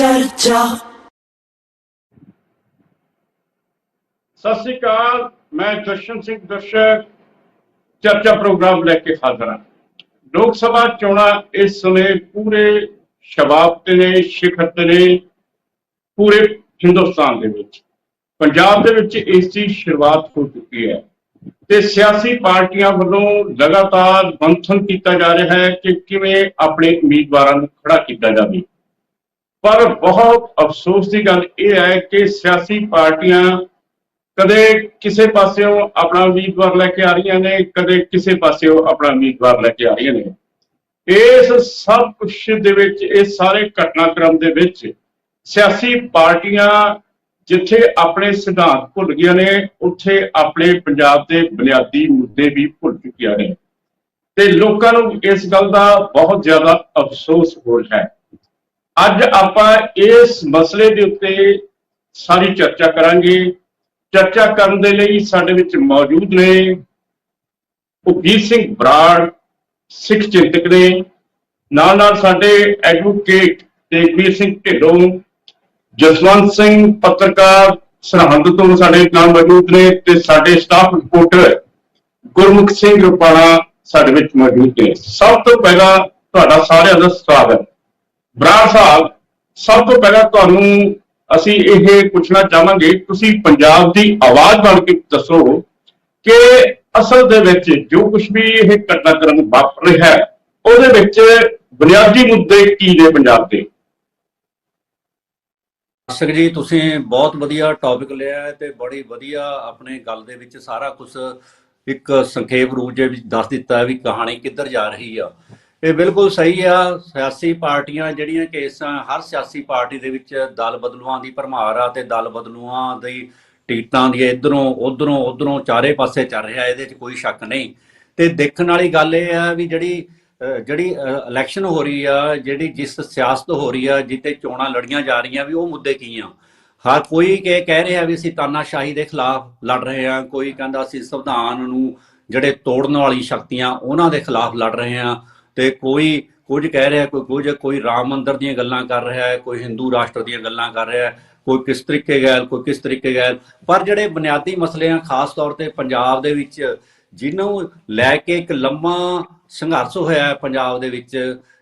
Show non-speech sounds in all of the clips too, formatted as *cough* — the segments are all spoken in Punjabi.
ਚਰਚਾ ਸਤਿ ਸ੍ਰੀ ਅਕਾਲ, ਮੈਂ ਦਰਸ਼ਨ ਸਿੰਘ ਦਰਸ਼ਕ ਚਰਚਾ ਪ੍ਰੋਗਰਾਮ ਲੈ ਕੇ ਹਾਜ਼ਰ ਹਾਂ। ਲੋਕ ਸਭਾ ਚੋਣਾਂ ਇਸ ਸਮੇਂ ਪੂਰੇ ਸ਼ਬਾਬ ਤੇ ਨੇ, ਸਿਖਰ ਤੇ ਨੇ, ਪੂਰੇ ਹਿੰਦੁਸਤਾਨ ਦੇ ਵਿੱਚ। ਪੰਜਾਬ ਦੇ ਵਿੱਚ ਇਸ ਦੀ ਸ਼ੁਰੂਆਤ ਹੋ ਚੁੱਕੀ ਹੈ ਤੇ ਸਿਆਸੀ ਪਾਰਟੀਆਂ ਵੱਲੋਂ ਲਗਾਤਾਰ ਮੰਥਨ ਕੀਤਾ ਜਾ ਰਿਹਾ ਹੈ ਕਿ ਕਿਵੇਂ ਆਪਣੇ ਉਮੀਦਵਾਰਾਂ ਨੂੰ ਖੜਾ ਕੀਤਾ ਜਾਵੇ। ਪਰ ਬਹੁਤ ਅਫਸੋਸ ਦੀ ਗੱਲ ਇਹ ਹੈ ਕਿ ਸਿਆਸੀ ਪਾਰਟੀਆਂ ਕਦੇ ਕਿਸੇ ਪਾਸਿਓਂ ਆਪਣਾ ਉਮੀਦਵਾਰ ਲੈ ਕੇ ਆ ਰਹੀਆਂ ਨੇ, ਕਦੇ ਕਿਸੇ ਪਾਸਿਓਂ ਆਪਣਾ ਉਮੀਦਵਾਰ ਲੈ ਕੇ ਆ ਰਹੀਆਂ ਨੇ। ਇਸ ਸਭ ਕੁਝ ਦੇ ਵਿੱਚ ਇਹ ਸਾਰੇ ਘਟਨਾਕ੍ਰਮ ਦੇ ਵਿੱਚ ਸਿਆਸੀ ਪਾਰਟੀਆਂ ਜਿੱਥੇ ਆਪਣੇ ਸਿਧਾਂਤ ਭੁੱਲ ਗਈਆਂ ਨੇ, ਉੱਥੇ ਆਪਣੇ ਪੰਜਾਬ ਦੇ ਬੁਨਿਆਦੀ ਮੁੱਦੇ ਵੀ ਭੁੱਲ ਚੁੱਕੀਆਂ ਨੇ। ਤੇ ਲੋਕਾਂ ਨੂੰ ਇਸ ਗੱਲ ਦਾ ਬਹੁਤ ਜ਼ਿਆਦਾ ਅਫਸੋਸ ਹੋ ਰਿਹਾ ਹੈ। ਅੱਜ ਆਪਾਂ ਇਸ ਮਸਲੇ ਦੇ ਉੱਤੇ ਸਾਰੀ ਚਰਚਾ ਕਰਾਂਗੇ। ਚਰਚਾ ਕਰਨ ਦੇ ਲਈ ਸਾਡੇ ਵਿੱਚ ਮੌਜੂਦ ਨੇ ਉਪਜੀਤ ਸਿੰਘ ਬਰਾੜ, ਸਿੱਖ ਚਿੰਤਕ ਨੇ। ਨਾਲ ਨਾਲ ਸਾਡੇ ਐਡਵੋਕੇਟ ਤੇਗਵੀਰ ਸਿੰਘ ਢਿੱਲੋਂ, ਜਸਵੰਤ ਸਿੰਘ ਪੱਤਰਕਾਰ ਸਰਹੰਦ ਤੋਂ ਸਾਡੇ ਨਾਲ ਮੌਜੂਦ ਨੇ ਤੇ ਸਾਡੇ ਸਟਾਫ ਰਿਪੋਰਟਰ ਗੁਰਮੁਖ ਸਿੰਘ ਰੁਪਾਣਾ ਸਾਡੇ ਵਿੱਚ ਮੌਜੂਦ ਨੇ। ਸਭ ਤੋਂ ਪਹਿਲਾਂ ਤੁਹਾਡਾ ਸਾਰਿਆਂ ਦਾ ਸਵਾਗਤ। ਬਰਾੜ ਸਾਹਿਬ, ਸਭ ਤੋਂ ਪਹਿਲਾਂ ਤੁਹਾਨੂੰ ਅਸੀਂ ਇਹ ਪੁੱਛਣਾ ਚਾਹਾਂਗੇ, ਤੁਸੀਂ ਪੰਜਾਬ ਦੀ ਆਵਾਜ਼ ਬਣ ਕੇ ਦੱਸੋ ਕਿ ਅਸਲ ਦੇ ਵਿੱਚ ਜੋ ਕੁਝ ਵੀ ਇਹ ਘਟਨਾਕ੍ਰਮ ਵਾਪਰ ਰਿਹਾ ਹੈ, ਉਹਦੇ ਵਿੱਚ ਬੁਨਿਆਦੀ ਮੁੱਦੇ ਕੀ ਨੇ ਪੰਜਾਬ ਦੇ? ਦਰਸ਼ਕ ਜੀ, ਤੁਸੀਂ ਬਹੁਤ ਵਧੀਆ ਟੌਪਿਕ ਲਿਆ ਹੈ ਤੇ ਬੜੀ ਵਧੀਆ ਆਪਣੇ ਗੱਲ ਦੇ ਵਿੱਚ ਸਾਰਾ ਕੁਝ ਇੱਕ ਸੰਖੇਪ ਰੂਪ ਦੇ ਵਿੱਚ ਦੱਸ ਦਿੱਤਾ ਹੈ ਵੀ ਕਹਾਣੀ ਕਿੱਧਰ ਜਾ ਰਹੀ ਆ। ਇਹ ਬਿਲਕੁਲ ਸਹੀ ਆ, ਸਿਆਸੀ ਪਾਰਟੀਆਂ ਜਿਹੜੀਆਂ ਕੇਸਾਂ, ਹਰ ਸਿਆਸੀ ਪਾਰਟੀ ਦੇ ਵਿੱਚ ਦਲ ਬਦਲੂਆਂ ਦੀ ਭਰਮਾਰ ਆ ਤੇ ਦਲ ਬਦਲੂਆਂ ਦੀ ਟੀਟਾਂ ਦੀ ਇਧਰੋਂ, ਉਧਰੋਂ ਉਧਰੋਂ ਚਾਰੇ ਪਾਸੇ ਚੱਲ ਰਿਹਾ, ਇਹਦੇ 'ਚ ਕੋਈ ਸ਼ੱਕ ਨਹੀਂ। ਤੇ ਦੇਖਣ ਵਾਲੀ ਗੱਲ ਇਹ ਆ ਵੀ ਜਿਹੜੀ ਜਿਹੜੀ ਇਲੈਕਸ਼ਨ ਹੋ ਰਹੀ ਆ, ਜਿਹੜੀ ਜਿਸ ਸਿਆਸਤ ਹੋ ਰਹੀ ਆ ਜਿੱਤੇ ਚੋਣਾਂ ਲੜੀਆਂ ਜਾ ਰਹੀਆਂ ਵੀ ਉਹ ਮੁੱਦੇ ਕੀ ਆ? ਹਰ ਕੋਈ ਕਿ ਕਹਿ ਰਿਹਾ ਵੀ ਅਸੀਂ ਤਾਨਾਸ਼ਾਹੀ ਦੇ ਖਿਲਾਫ ਲੜ ਰਹੇ ਆ, ਕੋਈ ਕਹਿੰਦਾ ਅਸੀਂ ਸੰਵਿਧਾਨ ਨੂੰ ਜਿਹੜੇ ਤੋੜਨ ਵਾਲੀ ਸ਼ਕਤੀਆਂ ਉਹਨਾਂ ਦੇ ਖਿਲਾਫ ਲੜ ਰਹੇ ਆ ਤੇ ਕੋਈ ਕੁਝ ਕਹਿ ਰਿਹਾ ਕੋਈ ਕੁਝ ਕੋਈ ਰਾਮ ਮੰਦਰ ਦੀਆਂ ਗੱਲਾਂ ਕਰ ਰਿਹਾ ਹੈ ਕੋਈ ਹਿੰਦੂ ਰਾਸ਼ਟਰ ਦੀਆਂ ਗੱਲਾਂ ਕਰ ਰਿਹਾ ਹੈ ਕੋਈ ਕਿਸ ਤਰੀਕੇ ਗੈਲ ਕੋਈ ਕਿਸ ਤਰੀਕੇ ਗੈਲ ਪਰ ਜਿਹੜੇ ਬੁਨਿਆਦੀ ਮਸਲੇ ਆ ਖਾਸ ਤੌਰ ਤੇ ਪੰਜਾਬ ਦੇ ਵਿੱਚ ਜਿਹਨੂੰ ਲੈ ਕੇ ਇੱਕ ਲੰਮਾ ਸੰਘਰਸ਼ ਹੋਇਆ ਹੈ ਪੰਜਾਬ ਦੇ ਵਿੱਚ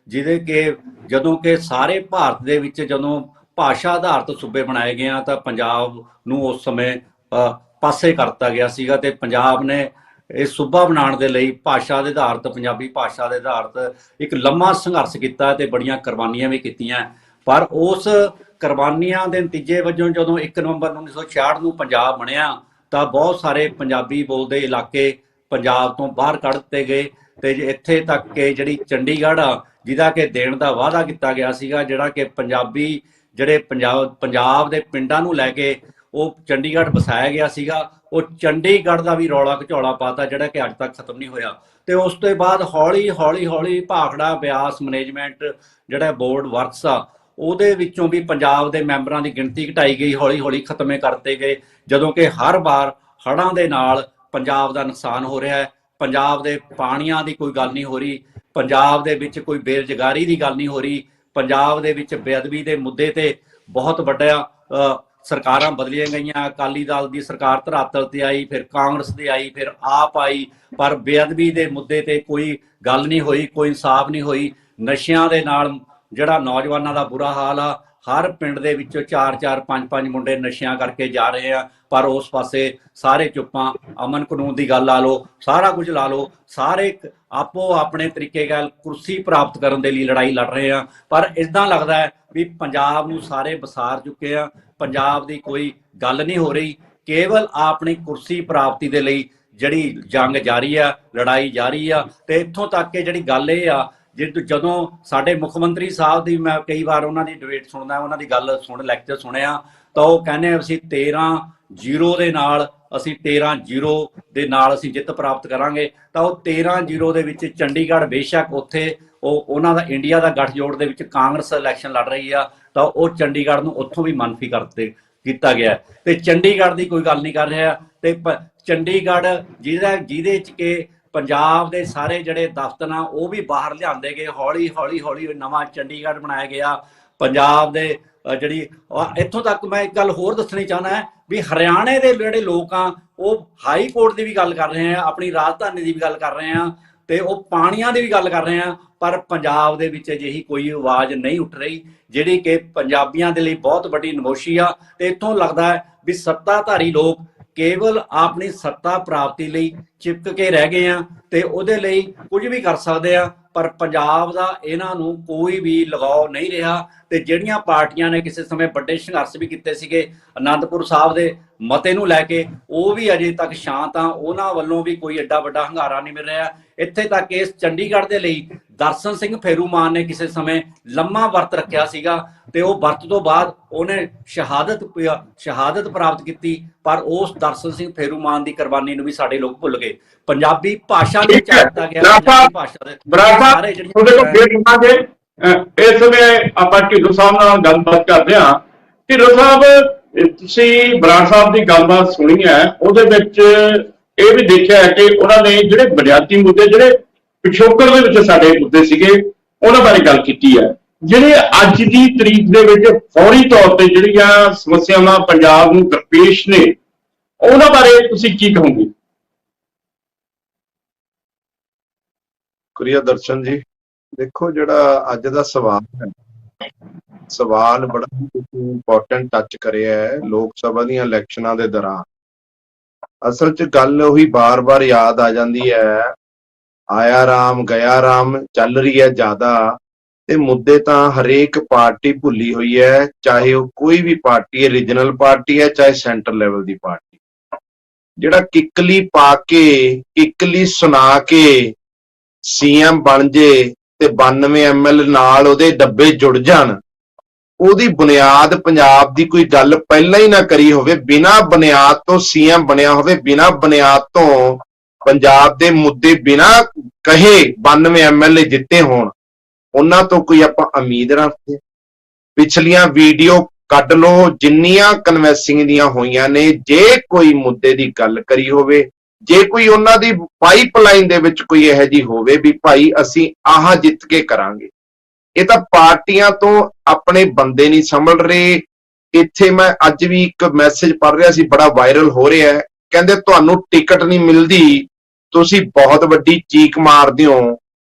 ਜਿਹਦੇ ਕਿ ਜਦੋਂ ਕਿ ਸਾਰੇ ਭਾਰਤ ਦੇ ਵਿੱਚ ਜਦੋਂ ਭਾਸ਼ਾ ਆਧਾਰਿਤ ਸੂਬੇ ਬਣਾਏ ਗਏ ਆ ਤਾਂ ਪੰਜਾਬ ਨੂੰ ਉਸ ਸਮੇਂ ਅ, ਪਾਸੇ ਕਰਤਾ ਗਿਆ ਸੀਗਾ ਤੇ ਪੰਜਾਬ ਨੇ ਇਹ ਸੂਬਾ ਬਣਾਉਣ ਦੇ ਲਈ ਭਾਸ਼ਾ ਦੇ ਆਧਾਰਤ ਪੰਜਾਬੀ ਭਾਸ਼ਾ ਦੇ ਆਧਾਰਤ ਇੱਕ ਲੰਮਾ ਸੰਘਰਸ਼ ਕੀਤਾ ਤੇ ਬੜੀਆਂ ਕੁਰਬਾਨੀਆਂ ਵੀ ਕੀਤੀਆਂ। ਪਰ ਉਸ ਕੁਰਬਾਨੀਆਂ ਦੇ ਨਤੀਜੇ ਵਜੋਂ ਜਦੋਂ 1 ਨਵੰਬਰ 1966 ਨੂੰ ਪੰਜਾਬ ਬਣਿਆ, ਤਾਂ ਬਹੁਤ ਸਾਰੇ ਪੰਜਾਬੀ ਬੋਲਦੇ ਇਲਾਕੇ ਪੰਜਾਬ ਤੋਂ ਬਾਹਰ ਕੱਢ ਦਿੱਤੇ ਗਏ ਤੇ ਇੱਥੇ ਤੱਕ ਕਿ ਜਿਹੜੀ ਚੰਡੀਗੜ੍ਹ ਆ, ਜਿਹਦਾ ਕਿ ਦੇਣ ਦਾ ਵਾਅਦਾ ਕੀਤਾ ਗਿਆ ਸੀਗਾ, ਜਿਹੜਾ ਕਿ ਪੰਜਾਬੀ ਜਿਹੜੇ ਪੰਜਾਬ ਪੰਜਾਬ ਦੇ ਪਿੰਡਾਂ ਨੂੰ ਲੈ ਕੇ ਉਹ ਚੰਡੀਗੜ੍ਹ ਵਸਾਇਆ ਗਿਆ ਸੀਗਾ ਉਹ ਚੰਡੀਗੜ੍ਹ ਦਾ ਵੀ ਰੌਲਾ ਘਚੌਲਾ ਪਾਤਾ ਜਿਹੜਾ ਕਿ ਅੱਜ ਤੱਕ ਖਤਮ ਨਹੀਂ ਹੋਇਆ। ਤੇ ਉਸ ਤੋਂ ਬਾਅਦ ਹੌਲੀ ਹੌਲੀ ਹੌਲੀ ਭਾਖੜਾ ਬਿਆਸ ਮੈਨੇਜਮੈਂਟ ਜਿਹੜਾ ਬੋਰਡ ਵਰਕਸ ਆ, ਉਹਦੇ ਵਿੱਚੋਂ ਵੀ ਪੰਜਾਬ ਦੇ ਮੈਂਬਰਾਂ ਦੀ ਗਿਣਤੀ ਘਟਾਈ ਗਈ, ਹੌਲੀ ਹੌਲੀ ਖਤਮੇ ਕਰਤੇ ਗਏ। ਜਦੋਂ ਕਿ ਹਰ ਵਾਰ ਹੜ੍ਹਾਂ ਦੇ ਨਾਲ ਪੰਜਾਬ ਦਾ ਨੁਕਸਾਨ ਹੋ ਰਿਹਾ ਹੈ। ਪੰਜਾਬ ਦੇ ਪਾਣੀਆਂ ਦੀ ਕੋਈ ਗੱਲ ਨਹੀਂ ਹੋ ਰਹੀ, ਪੰਜਾਬ ਦੇ ਵਿੱਚ ਕੋਈ ਬੇਰੁਜ਼ਗਾਰੀ ਦੀ ਗੱਲ ਨਹੀਂ ਹੋ ਰਹੀ, ਪੰਜਾਬ ਦੇ ਵਿੱਚ ਬੇਅਦਬੀ ਦੇ ਮੁੱਦੇ ਤੇ ਬਹੁਤ ਵੱਡਾ ਸਰਕਾਰਾਂ ਬਦਲੀਆਂ ਗਈਆਂ, ਅਕਾਲੀ ਦਲ ਦੀ ਸਰਕਾਰ ਧਰਾਤਲ ਤੇ ਆਈ, ਫਿਰ ਕਾਂਗਰਸ ਦੀ ਆਈ, ਫਿਰ ਆਪ ਆਈ, ਪਰ ਬੇਅਦਬੀ ਦੇ ਮੁੱਦੇ ਤੇ ਕੋਈ ਗੱਲ ਨਹੀਂ ਹੋਈ, ਕੋਈ ਇਨਸਾਫ ਨਹੀਂ ਹੋਈ। ਨਸ਼ਿਆਂ ਦੇ ਨਾਲ ਜਿਹੜਾ ਨੌਜਵਾਨਾਂ ਦਾ ਬੁਰਾ ਹਾਲ ਆ ਹਰ ਪਿੰਡ ਦੇ ਵਿੱਚੋਂ 4-4 5-5 ਮੁੰਡੇ ਨਸ਼ਿਆਂ ਕਰਕੇ ਜਾ ਰਹੇ ਆ, ਪਰ ਉਸ ਪਾਸੇ ਸਾਰੇ ਚੁੱਪਾਂ, ਅਮਨ ਕਾਨੂੰਨ ਦੀ ਗੱਲ ਲਾ ਲਓ, ਸਾਰਾ ਕੁਝ ਲਾ ਲਓ, ਸਾਰੇ ਆਪੋ ਆਪਣੇ ਤਰੀਕੇ ਨਾਲ ਕੁਰਸੀ ਪ੍ਰਾਪਤ ਕਰਨ ਦੇ ਲਈ ਲੜਾਈ ਲੜ ਰਹੇ ਆ, ਪਰ ਇਦਾਂ ਲੱਗਦਾ ਹੈ ਵੀ ਪੰਜਾਬ ਨੂੰ ਸਾਰੇ ਵਸਾਰ ਚੁੱਕੇ ਆ, ਪੰਜਾਬ ਦੀ ਕੋਈ ਗੱਲ ਨਹੀਂ ਹੋ ਰਹੀ, ਕੇਵਲ ਆਪਣੀ ਕੁਰਸੀ ਪ੍ਰਾਪਤੀ ਦੇ ਲਈ ਜਿਹੜੀ ਜੰਗ ਜਾਰੀ ਆ, ਲੜਾਈ ਜਾਰੀ ਆ, ਤੇ ਇੱਥੋਂ ਤੱਕ ਕਿ ਜਿਹੜੀ ਗੱਲ ਇਹ ਆ ਜਿਦ- ਜਦੋਂ ਸਾਡੇ ਮੁੱਖ ਮੰਤਰੀ ਸਾਹਿਬ ਦੀ ਮੈਂ ਕਈ ਵਾਰ ਉਹਨਾਂ ਦੀ ਡਿਬੇਟ ਸੁਣਦਾ, ਉਹਨਾਂ ਦੀ ਗੱਲ ਸੁਣ ਲੈਕਚਰ ਸੁਣਿਆ, ਤਾਂ ਉਹ ਕਹਿੰਦੇ ਅਸੀਂ 13 ਜ਼ੀਰੋ ਦੇ ਨਾਲ, ਅਸੀਂ 13 ਜ਼ੀਰੋ ਦੇ ਨਾਲ ਅਸੀਂ ਜਿੱਤ ਪ੍ਰਾਪਤ ਕਰਾਂਗੇ ਤਾਂ ਉਹ 13 ਜ਼ੀਰੋ ਦੇ ਵਿੱਚ ਚੰਡੀਗੜ੍ਹ ਬੇਸ਼ੱਕ ਉੱਥੇ ਉਹ, ਉਹਨਾਂ ਦਾ ਇੰਡੀਆ ਦਾ ਗੱਠਜੋੜ ਦੇ ਵਿੱਚ ਕਾਂਗਰਸ ਇਲੈਕਸ਼ਨ ਲੜ ਰਹੀ ਆ, ਤਾਂ ਉਹ ਚੰਡੀਗੜ੍ਹ ਨੂੰ ਉੱਥੋਂ ਵੀ ਮੰਨਫੀ ਕਰਤੇ ਕੀਤਾ ਗਿਆ ਹੈ। ਤੇ ਚੰਡੀਗੜ੍ਹ ਦੀ ਕੋਈ ਗੱਲ ਨਹੀਂ ਕਰ ਰਿਹਾ, ਤੇ ਪ- ਚੰਡੀਗੜ੍ਹ ਜਿਹਦਾ, ਜਿਹਦੇ ਚ ਕਿ ਪੰਜਾਬ ਦੇ ਸਾਰੇ ਜਿਹੜੇ ਦਫ਼ਤਰ ਆ, ਉਹ ਵੀ ਬਾਹਰ ਲਿਆਂਦੇ ਗਏ, ਹੌਲੀ ਹੌਲੀ ਹੌਲੀ ਨਵਾਂ ਚੰਡੀਗੜ੍ਹ ਬਣਾਇਆ ਗਿਆ। ਪੰਜਾਬ ਦੇ ਜਿਹੜੀ ਇੱਥੋਂ ਤੱਕ ਮੈਂ ਇੱਕ ਗੱਲ ਹੋਰ ਦੱਸਣੀ ਚਾਹੁੰਦਾ ਹੈ ਵੀ ਹਰਿਆਣੇ ਦੇ ਜਿਹੜੇ ਲੋਕ ਆ, ਉਹ ਹਾਈ ਕੋਰਟ ਦੀ ਵੀ ਗੱਲ ਕਰ ਰਹੇ ਆ, ਆਪਣੀ ਰਾਜਧਾਨੀ ਦੀ ਵੀ ਗੱਲ ਕਰ ਰਹੇ ਆ ਤੇ ਉਹ ਪਾਣੀਆਂ ਦੀ ਵੀ ਗੱਲ ਕਰ ਰਹੇ ਆ, ਪਰ ਪੰਜਾਬ ਦੇ ਵਿੱਚ ਅਜਿਹੀ ਕੋਈ ਆਵਾਜ਼ ਨਹੀਂ ਉੱਠ ਰਹੀ, ਜਿਹੜੀ ਕਿ ਪੰਜਾਬੀਆਂ ਦੇ ਲਈ ਬਹੁਤ ਵੱਡੀ ਨਮੋਸ਼ੀ ਆ। ਤੇ ਇੱਥੋਂ ਲੱਗਦਾ ਹੈ ਵੀ ਸੱਤਾਧਾਰੀ ਲੋਕ ਕੇਵਲ ਆਪਣੀ ਸੱਤਾ ਪ੍ਰਾਪਤੀ ਲਈ ਚਿਪਕ ਕੇ ਰਹਿ ਗਏ ਆ ਤੇ ਉਹਦੇ ਲਈ ਕੁਝ ਵੀ ਕਰ ਸਕਦੇ ਆ। ਪਰ ਪੰਜਾਬ ਦਾ ਇਹਨਾਂ ਨੂੰ ਕੋਈ ਵੀ ਲਗਾਓ ਨਹੀਂ ਰਿਹਾ ਤੇ ਜਿਹੜੀਆਂ ਪਾਰਟੀਆਂ ਨੇ ਕਿਸੇ ਸਮੇਂ ਵੱਡੇ ਸੰਘਰਸ਼ ਵੀ ਕੀਤੇ ਸੀਗੇ ਅਨੰਦਪੁਰ ਸਾਹਿਬ ਦੇ ਮਤੇ ਨੂੰ ਲੈ ਕੇ, ਉਹ ਵੀ ਅਜੇ ਤੱਕ ਸ਼ਾਂਤ ਆ, ਉਹਨਾਂ ਵੱਲੋਂ ਵੀ ਕੋਈ ਐਡਾ ਵੱਡਾ ਹੰਗਾਰਾ ਨਹੀਂ ਮਿਲ ਰਿਹਾ। ਇੱਥੇ ਤੱਕ ਇਸ ਚੰਡੀਗੜ੍ਹ ਦੇ ਲਈ ਦਰਸ਼ਨ ਸਿੰਘ ਫੇਰੂਮਾਨ ਨੇ ਕਿਸੇ ਸਮੇਂ ਲੰਮਾ ਵਰਤ ਰੱਖਿਆ ਸੀਗਾ ਤੇ ਉਹ ਵਰਤ ਤੋਂ ਬਾਅਦ ਉਹਨੇ ਸ਼ਹਾਦਤ ਸ਼ਹਾਦਤ ਪ੍ਰਾਪਤ ਕੀਤੀ, ਪਰ ਉਸ ਦਰਸ਼ਨ ਸਿੰਘ ਫੇਰੂਮਾਨ ਦੀ ਕੁਰਬਾਨੀ ਨੂੰ ਵੀ ਸਾਡੇ ਲੋਕ ਭੁੱਲ ਗਏ। ਪੰਜਾਬੀ ਭਾਸ਼ਾ ਨੂੰ। ਚਾਹਤਾ ਗਿਆ ਪੰਜਾਬੀ ਭਾਸ਼ਾ ਦੇ ਜਿਹੜੀਆਂ ਉਹਦੇ ਕੋਲ ਫੇਰ ਅਹ ਇਸ ਸਮੇਂ ਆਪਾਂ ਢਿੱਲੋਂ ਸਾਹਿਬ ਨਾਲ ਗੱਲਬਾਤ ਕਰਦੇ ਹਾਂ। ਢਿੱਲੋਂ ਸਾਹਿਬ ਤੁਸੀਂ ਬਰਾੜ ਸਾਹਿਬ ਦੀ ਗੱਲਬਾਤ ਸੁਣੀ ਹੈ। ਉਹਦੇ ਵਿੱਚ ਇਹ ਵੀ ਦੇਖਿਆ ਹੈ ਕਿ ਉਹਨਾਂ ਨੇ ਜਿਹੜੇ ਬੁਨਿਆਦੀ ਮੁੱਦੇ ਜਿਹੜੇ ਪਿਛੋਕੜ ਦੇ ਵਿੱਚ ਸਾਡੇ ਮੁੱਦੇ ਸੀਗੇ ਉਹਨਾਂ ਬਾਰੇ ਗੱਲ ਕੀਤੀ ਹੈ। ਜਿਹੜੇ ਅੱਜ ਦੀ ਤਰੀਕ ਦੇ ਵਿੱਚ ਫੌਰੀ ਤੌਰ ਤੇ ਜਿਹੜੀਆਂ ਸਮੱਸਿਆਵਾਂ ਪੰਜਾਬ ਨੂੰ ਦਰਪੇਸ਼ ਨੇ ਉਹਨਾਂ ਬਾਰੇ ਤੁਸੀਂ ਕੀ ਕਹੋਗੇ? ਸ਼ੁਕਰੀਆ ਦਰਸ਼ਨ ਜੀ। ਦੇਖੋ ਜਿਹੜਾ ਅੱਜ ਦਾ ਸਵਾਲ ਹੈ, ਸਵਾਲ ਬੜਾ ਇੰਪੋਰਟੈਂਟ ਟੱਚ ਕਰਿਆ ਹੈ ਲੋਕ ਸਭਾ ਦੀਆਂ ਇਲੈਕਸ਼ਨਾਂ ਦੇ ਦੌਰਾਨ। ਅਸਲ 'ਚ ਗੱਲ ਉਹੀ ਬਾਰ-ਬਾਰ ਯਾਦ ਆ ਜਾਂਦੀ ਹੈ, ਆਇਆ ਰਾਮ, ਗਿਆ ਰਾਮ, ਚੱਲ ਰਹੀ ਹੈ ਜ਼ਿਆਦਾ। ਤੇ ਮੁੱਦੇ ਤਾਂ ਹਰੇਕ ਪਾਰਟੀ ਭੁੱਲੀ ਹੋਈ ਹੈ, ਚਾਹੇ ਉਹ ਕੋਈ ਵੀ ਪਾਰਟੀ ਹੈ ਰੀਜਨਲ ਪਾਰਟੀ ਹੈ, ਚਾਹੇ ਸੈਂਟਰ ਲੈਵਲ ਦੀ ਪਾਰਟੀ। ਜਿਹੜਾ ਕਿੱਕਲੀ ਪਾ ਕੇ, ਕਿੱਕਲੀ ਸੁਣਾ ਕੇ ਸੀਐਮ ਬਣ ਜੇ ਤੇ 92 ਐਮਐਲ ਨਾਲ ਉਹਦੇ ਡੱਬੇ ਜੁੜ ਜਾਣ, ਉਹਦੀ ਬੁਨਿਆਦ ਪੰਜਾਬ ਦੀ ਕੋਈ ਗੱਲ ਪਹਿਲਾਂ ਹੀ ਨਾ ਕਰੀ ਹੋਵੇ, ਬਿਨਾਂ ਬੁਨਿਆਦ ਤੋਂ ਸੀਐਮ ਬਣਿਆ ਹੋਵੇ, ਬਿਨਾਂ ਬੁਨਿਆਦ ਤੋਂ ਪੰਜਾਬ ਦੇ ਮੁੱਦੇ ਬਿਨਾਂ ਕਹੇ 92 ਐਮਐਲਏ ਜਿੱਤੇ ਹੋਣ, ਉਹਨਾਂ ਤੋਂ ਕੋਈ ਆਪਾਂ ਉਮੀਦ ਰੱਖਦੇ ਪਿਛਲੀਆਂ ਵੀਡੀਓ ਕੱਢ ਲਓ, ਜਿੰਨੀਆਂ ਕਨਵੈਂਸਿੰਗ ਦੀਆਂ ਹੋਈਆਂ ਨੇ, ਜੇ ਕੋਈ ਮੁੱਦੇ ਦੀ ਗੱਲ ਕਰੀ ਹੋਵੇ ਜੇ ਕੋਈ ਉਹਨਾਂ ਦੀ ਪਾਈਪਲਾਈਨ ਦੇ ਵਿੱਚ ਕੋਈ ਇਹੋ ਜੀ ਹੋਵੇ ਵੀ ਭਾਈ ਅਸੀਂ ਆਹ ਜਿੱਤ ਕੇ ਕਰਾਂਗੇ। ਇਹ ਤਾਂ ਪਾਰਟੀਆਂ ਤੋਂ ਆਪਣੇ ਬੰਦੇ ਨਹੀਂ ਸੰਭਲ ਰਹੇ। ਇੱਥੇ ਮੈਂ ਅੱਜ ਵੀ ਇੱਕ ਮੈਸੇਜ ਪੜ੍ਹ ਰਿਹਾ ਸੀ, ਬੜਾ ਵਾਇਰਲ ਹੋ ਰਿਹਾ ਹੈ। ਕਹਿੰਦੇ ਤੁਹਾਨੂੰ ਟਿਕਟ ਨਹੀਂ ਮਿਲਦੀ, ਤੁਸੀਂ ਬਹੁਤ ਵੱਡੀ ਚੀਕ ਮਾਰਦੇ ਹੋ।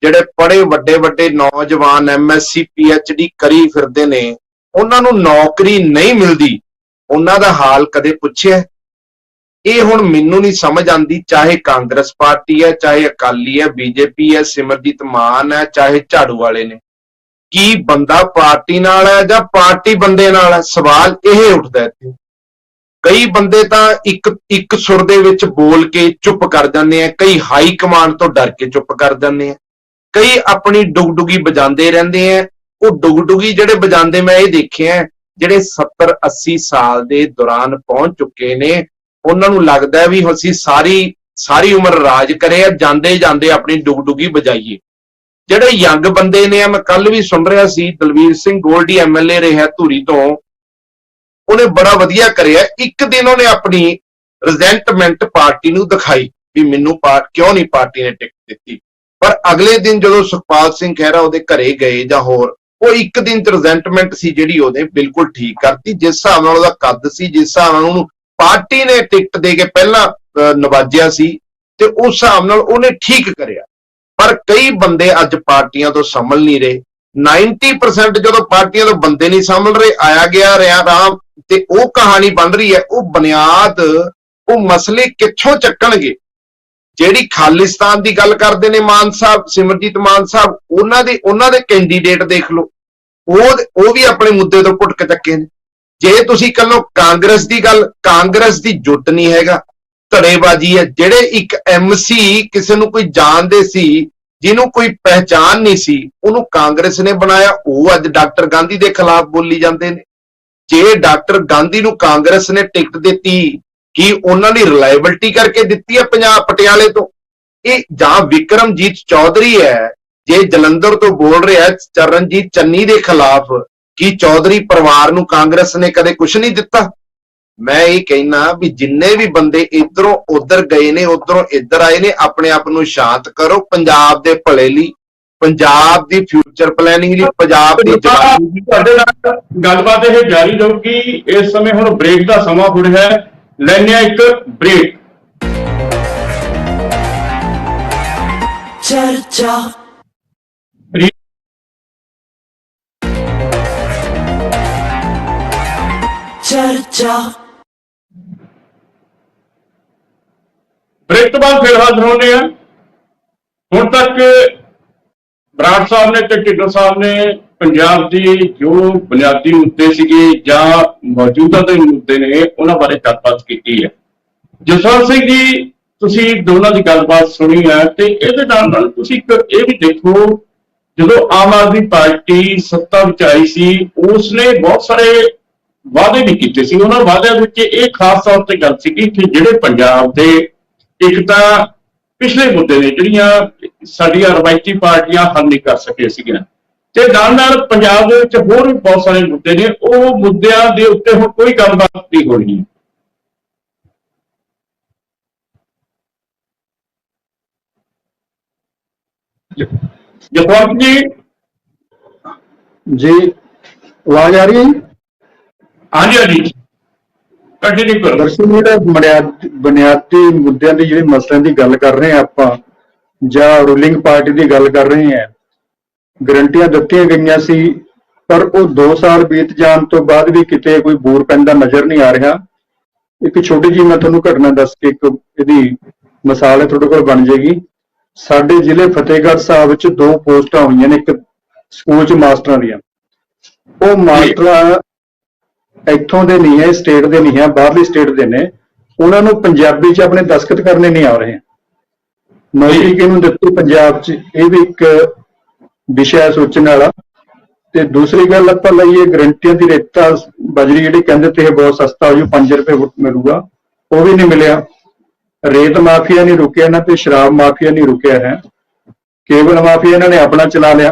ਜਿਹੜੇ ਪੜ੍ਹੇ ਵੱਡੇ ਵੱਡੇ ਨੌਜਵਾਨ ਐਮਐਸਸੀ ਪੀਐਚਡੀ ਕਰੀ ਫਿਰਦੇ ਨੇ, ਉਹਨਾਂ ਨੂੰ ਨੌਕਰੀ ਨਹੀਂ ਮਿਲਦੀ। ਉਹਨਾਂ ਦਾ ਹਾਲ ਕਦੇ ਪੁੱਛਿਆ? ਇਹ ਹੁਣ ਮੈਨੂੰ ਨਹੀਂ ਸਮਝ ਆਂਦੀ ਚਾਹੇ ਕਾਂਗਰਸ ਪਾਰਟੀ ਹੈ, ਚਾਹੇ ਅਕਾਲੀ ਹੈ, ਬੀਜੇਪੀ ਹੈ, ਸਿਮਰਜੀਤ ਮਾਨ ਹੈ, ਚਾਹੇ ਝਾੜੂ ਵਾਲੇ ਨੇ। ਕੀ ਬੰਦਾ ਪਾਰਟੀ ਨਾਲ ਹੈ ਜਾਂ ਪਾਰਟੀ ਬੰਦੇ ਨਾਲ ਹੈ? ਸਵਾਲ ਇਹ ਉੱਠਦਾ ਇੱਥੇ। ਕਈ ਬੰਦੇ ਤਾਂ ਇੱਕ ਇੱਕ ਸੁਰ ਦੇ ਵਿੱਚ ਬੋਲ ਕੇ ਚੁੱਪ ਕਰ ਜਾਂਦੇ ਆ, ਕਈ ਹਾਈ ਕਮਾਂਡ ਤੋਂ ਡਰ ਕੇ ਚੁੱਪ ਕਰ ਜਾਂਦੇ ਆ, ਕਈ ਆਪਣੀ ਡੁਗਡੁਗੀ ਵਜਾਉਂਦੇ ਰਹਿੰਦੇ ਆ। ਉਹ ਡੁਗਡੁਗੀ ਜਿਹੜੇ ਵਜਾਉਂਦੇ, ਮੈਂ ਇਹ ਦੇਖਿਆ, ਜਿਹੜੇ 70 80 ਸਾਲ ਦੇ ਦੌਰਾਨ ਪਹੁੰਚ ਚੁੱਕੇ ਨੇ ਉਹਨਾਂ ਨੂੰ ਲੱਗਦਾ ਵੀ ਅਸੀਂ ਸਾਰੀ ਸਾਰੀ ਉਮਰ ਰਾਜ ਕਰੇ ਆ ਜਾਂਦੇ ਜਾਂਦੇ ਆਪਣੀ ਡੁਗਡੁਗੀ ਬਜਾਈਏ ਜਿਹੜੇ ਯੰਗ ਬੰਦੇ ਨੇ ਮੈਂ ਕੱਲ ਵੀ ਸੁਣ ਰਿਹਾ ਸੀ, ਦਲਵੀਰ ਸਿੰਘ ਗੋਲਡੀ ਐਮਐਲਏ ਰਿਹਾ ਧੂਰੀ ਤੋਂ। ਉਹਨੇ ਬੜਾ ਵਧੀਆ ਕਰਿਆ। ਇੱਕ ਦਿਨ ਉਹਨੇ ਆਪਣੀ ਰਿਜ਼ੈਂਟਮੈਂਟ ਪਾਰਟੀ ਨੂੰ ਦਿਖਾਈ ਵੀ ਮੈਨੂੰ ਪਾਰ, ਕਿਉਂ ਨਹੀਂ ਪਾਰਟੀ ਨੇ ਟਿਕਟ ਦਿੱਤੀ? ਪਰ ਅਗਲੇ ਦਿਨ ਜਦੋਂ ਸੁਖਪਾਲ ਸਿੰਘ ਖਹਿਰਾ ਉਹਦੇ ਘਰੇ ਗਏ ਜਾਂ ਹੋਰ, ਉਹ ਇੱਕ ਦਿਨ ਚ ਰਿਜ਼ੈਂਟਮੈਂਟ ਸੀ ਜਿਹੜੀ ਉਹਦੇ ਬਿਲਕੁਲ ਠੀਕ ਕਰਤੀ। ਜਿਸ ਹਿਸਾਬ ਨਾਲ ਉਹਦਾ ਕੱਦ ਸੀ, ਜਿਸ ਹਿਸਾਬ ਨਾਲ ਉਹਨੂੰ ਪਾਰਟੀ ਨੇ ਟਿਕਟ ਦੇ ਕੇ ਪਹਿਲਾਂ ਨਵਾਜਿਆ ਸੀ ਤੇ ਉਸ ਹਿਸਾਬ ਨਾਲ ਉਹਨੇ ਠੀਕ ਕਰਿਆ। ਪਰ ਕਈ ਬੰਦੇ ਅੱਜ ਪਾਰਟੀਆਂ ਤੋਂ ਸੰਭਲ ਨਹੀਂ ਰਹੇ। 90% ਜਦੋਂ ਪਾਰਟੀਆਂ ਤੋਂ ਬੰਦੇ ਨਹੀਂ ਸੰਭਲ ਰਹੇ, ਆਇਆ ਗਿਆ ਰਿਹਾ ਰਾਮ ਤੇ ਉਹ ਕਹਾਣੀ ਬਣ ਰਹੀ ਹੈ, ਉਹ ਬੁਨਿਆਦ, ਉਹ ਮਸਲੇ ਕਿੱਥੋਂ ਚੱਕਣਗੇ? ਜਿਹੜੀ ਖਾਲਿਸਤਾਨ ਦੀ ਗੱਲ ਕਰਦੇ ਨੇ ਮਾਨ ਸਾਹਿਬ, ਸਿਮਰਜੀਤ ਮਾਨ ਸਾਹਿਬ, ਉਹਨਾਂ ਦੇ ਉਹਨਾਂ ਦੇ ਕੈਂਡੀਡੇਟ ਦੇਖ ਲਓ। ਉਹ ਉਹ ਵੀ ਆਪਣੇ ਮੁੱਦੇ ਤੋਂ ਪੁੱਟ ਕੇ ਚੱਕੇ ਨੇ। ਜੇ ਤੁਸੀਂ ਕੱਲੋ ਕਾਂਗਰਸ ਦੀ ਗੱਲ, ਕਾਂਗਰਸ ਦੀ ਜੁੱਟ ਨਹੀਂ ਹੈਗਾ। ਧੜੇਬਾਜ਼ੀ ਹੈ। ਜਿਹੜੇ ਇੱਕ ਐਮਸੀ ਕਿਸੇ ਨੂੰ ਕੋਈ ਜਾਣਦੇ ਸੀ, ਜਿਹਨੂੰ ਕੋਈ ਪਹਿਚਾਨ ਨਹੀਂ ਸੀ, ਉਹਨੂੰ ਕਾਂਗਰਸ ਨੇ ਬਣਾਇਆ। ਉਹ ਅੱਜ ਡਾਕਟਰ ਗਾਂਧੀ ਦੇ ਖਿਲਾਫ ਬੋਲੀ ਜਾਂਦੇ ਨੇ। ਜੇ ਡਾਕਟਰ ਗਾਂਧੀ ਨੂੰ ਕਾਂਗਰਸ ਨੇ ਟਿਕਟ ਦਿੱਤੀ, ਕੀ ਉਹਨਾਂ ਦੀ ਰਿਲਾਇਬਿਲਟੀ ਕਰਕੇ ਦਿੱਤੀ ਹੈ ਪੰਜਾਬ ਪਟਿਆਲੇ ਤੋਂ? ਇਹ ਜਾਂ ਵਿਕਰਮਜੀਤ ਚੌਧਰੀ ਹੈ, ਜੇ ਜਲੰਧਰ ਤੋਂ ਬੋਲ ਰਿਹਾ ਚਰਨਜੀਤ ਚੰਨੀ ਦੇ ਖਿਲਾਫ ਕੀ ਚੌਧਰੀ ਪਰਿਵਾਰ ਨੂੰ ਕਾਂਗਰਸ ਨੇ ਕਦੇ ਕੁਝ ਨਹੀਂ ਦਿੱਤਾ? ਮੈਂ ਇਹ ਕਹਿਣਾ ਵੀ ਜਿੰਨੇ ਵੀ ਬੰਦੇ ਇਧਰੋਂ ਉਧਰ ਗਏ ਨੇ ਉਧਰੋਂ ਇੱਧਰ ਆਏ ਨੇ ਆਪਣੇ ਆਪ ਨੂੰ ਸ਼ਾਂਤ ਕਰੋ। ਪੰਜਾਬ ਦੇ ਭਲੇ ਲਈ ਪੰਜਾਬ ਦੀ ਫਿਊਚਰ ਪਲੈਨਿੰਗ ਲਈ ਪੰਜਾਬ ਦੀ ਜਵਾਨੀ ਤੁਹਾਡੇ ਨਾਲ ਗੱਲਬਾਤ ਇਹ ਜਾਰੀ ਰਹੂਗੀ ਇਸ ਸਮੇਂ ਹੁਣ ਬ੍ਰੇਕ ਦਾ ਸਮਾਂ ਹੋ। ਰਿਹਾ ਹੈ ਲੈਣੇ ਇੱਕ ਬ੍ਰੇਕ ਚਰਚਾ ਚਰਚਾ ਬ੍ਰੇਕ ਤੋਂ ਬਾਅਦ ਫਿਰ ਹਾਜ਼ਰ ਹੋਣੇ ਆ। ਹੁਣ ਤੱਕ ਬਰਾੜ ਸਾਹਿਬ ਨੇ ਤੇ ਢਿੱਲੋਂ ਸਾਹਿਬ ਨੇ ਪੰਜਾਬ ਦੀ ਜੋ ਬੁਨਿਆਦੀ ਮੁੱਦੇ ਸੀਗੇ ਜਾਂ ਮੌਜੂਦਾ ਦੇ ਮੁੱਦੇ ਨੇ, ਉਹਨਾਂ ਬਾਰੇ ਗੱਲਬਾਤ ਕੀਤੀ ਹੈ। ਜਸਵੰਤ ਸਿੰਘ ਜੀ, ਤੁਸੀਂ ਦੋਨਾਂ ਦੀ ਗੱਲਬਾਤ ਸੁਣੀ ਹੈ ਤੇ ਇਹਦੇ ਨਾਲ ਨਾਲ ਤੁਸੀਂ ਇਹ ਵੀ ਦੇਖੋ, ਜਦੋਂ ਆਮ ਆਦਮੀ ਪਾਰਟੀ ਸੱਤਾ ਵਿੱਚ ਆਈ ਸੀ, ਉਸਨੇ ਬਹੁਤ ਸਾਰੇ ਵਾਅਦੇ ਵੀ ਕੀਤੇ ਸੀ। ਉਹਨਾਂ ਵਾਅਦਿਆਂ ਵਿੱਚ ਇਹ ਖਾਸ ਤੌਰ ਤੇ ਗੱਲ ਸੀ ਕਿ ਜਿਹੜੇ ਪੰਜਾਬ ਦੇ ਇੱਕ ਤਾਂ ਪਿਛਲੇ ਮੁੱਦੇ ਨੇ ਜਿਹੜੀਆਂ ਸਾਡੀਆਂ ਰਵਾਇਤੀ ਪਾਰਟੀਆਂ ਹੱਲ ਨਹੀਂ ਕਰ ਸਕੇ ਸੀਗੀਆਂ। ਤੇ ਨਾਲ ਨਾਲ ਪੰਜਾਬ ਦੇ ਵਿੱਚ ਹੋਰ ਵੀ ਬਹੁਤ ਸਾਰੇ ਮੁੱਦੇ ਨੇ। ਉਹ ਮੁੱਦਿਆਂ ਦੇ ਉੱਤੇ ਹੁਣ ਕੋਈ ਗੱਲਬਾਤ ਨਹੀਂ ਹੋ ਰਹੀ ਜਸਵੰਤ ਜੀ। ਜੀ, ਆਵਾਜ਼ ਆ ਰਹੀ ਹੈ ਹਾਂਜੀ ਹਾਂਜੀ। ਕੰਟੀਨਿਊ ਕਰੋ। ਦਰਸ਼ਨ ਜਿਹੜਾ ਬੁਨਿਆਦ ਬੁਨਿਆਦੀ ਮੁੱਦਿਆਂ ਦੀ ਜਿਹੜੀ ਮਸਲਿਆਂ ਦੀ ਗੱਲ ਕਰ ਰਹੇ ਹਾਂ ਆਪਾਂ ਜਾਂ ਰੂਲਿੰਗ ਪਾਰਟੀ ਦੀ ਗੱਲ ਕਰ ਰਹੇ ਹਾਂ ਗਰੰਟੀਆਂ ਦਿੱਤੀਆਂ ਗਈਆਂ ਸੀ ਪਰ ਉਹ 2 ਸਾਲ ਬੀਤ ਜਾਣ ਤੋਂ ਬਾਅਦ ਵੀ ਕਿਤੇ ਕੋਈ ਬੂਰ ਪੈਂਦਾ ਨਜ਼ਰ ਨਹੀਂ ਆ ਰਿਹਾ। ਇੱਕ ਛੋਟੀ ਜਿਹੀ ਮੈਂ ਤੁਹਾਨੂੰ ਘਟਨਾ ਦੱਸ ਕੇ ਇੱਕ ਇਹਦੀ ਮਿਸਾਲ ਹੈ ਤੁਹਾਡੇ ਕੋਲ ਬਣ ਜਾਏਗੀ। ਸਾਡੇ ਜ਼ਿਲ੍ਹੇ ਫਤਿਹਗੜ੍ਹ ਸਾਹਿਬ ਵਿੱਚ ਦੋ ਪੋਸਟਾਂ ਹੋਈਆਂ ਨੇ ਇੱਕ ਸਕੂਲ 'ਚ ਮਾਸਟਰਾਂ ਦੀਆਂ। ਉਹ ਮਾਸਟਰ ਇੱਥੋਂ ਦੇ ਨਹੀਂ ਹੈ ਸਟੇਟ ਦੇ ਨਹੀਂ ਹੈ ਬਾਹਰਲੀ ਸਟੇਟ ਦੇ ਨੇ। ਉਹਨਾਂ ਨੂੰ ਪੰਜਾਬੀ 'ਚ ਆਪਣੇ ਦਸਖਤ ਕਰਨੇ ਨਹੀਂ ਆ ਰਹੇ। ਨੌਕਰੀ ਕਿਹਨੂੰ ਦਿੱਤੀ ਪੰਜਾਬ 'ਚ ਇਹ ਵੀ ਇੱਕ ਵਿਸ਼ਾ ਸੋਚਣ ਵਾਲਾ। ਤੇ ਦੂਸਰੀ ਗੱਲ ਆਪਾਂ ਲਈਏ ਗਰੰਟੀਆਂ ਦੀ ਰੇਤਾ ਬਜਰੀ ਜਿਹੜੀ ਕਹਿੰਦੇ ਤੇ ਇਹ ਬਹੁਤ ਸਸਤਾ ਹੋ ਜੂ 5 ਰੁਪਏ ਫੁੱਟ ਮਿਲੂਗਾ। ਉਹ ਵੀ ਨਹੀਂ ਮਿਲਿਆ। ਰੇਤ ਮਾਫੀਆ ਨਹੀਂ ਰੁਕਿਆ ਨਾ ਤੇ ਸ਼ਰਾਬ ਮਾਫੀਆ ਨਹੀਂ ਰੁਕਿਆ ਹੈ। ਕੇਵਲ ਮਾਫੀਆ ਇਹਨਾਂ ਨੇ ਆਪਣਾ ਚਲਾ ਲਿਆ।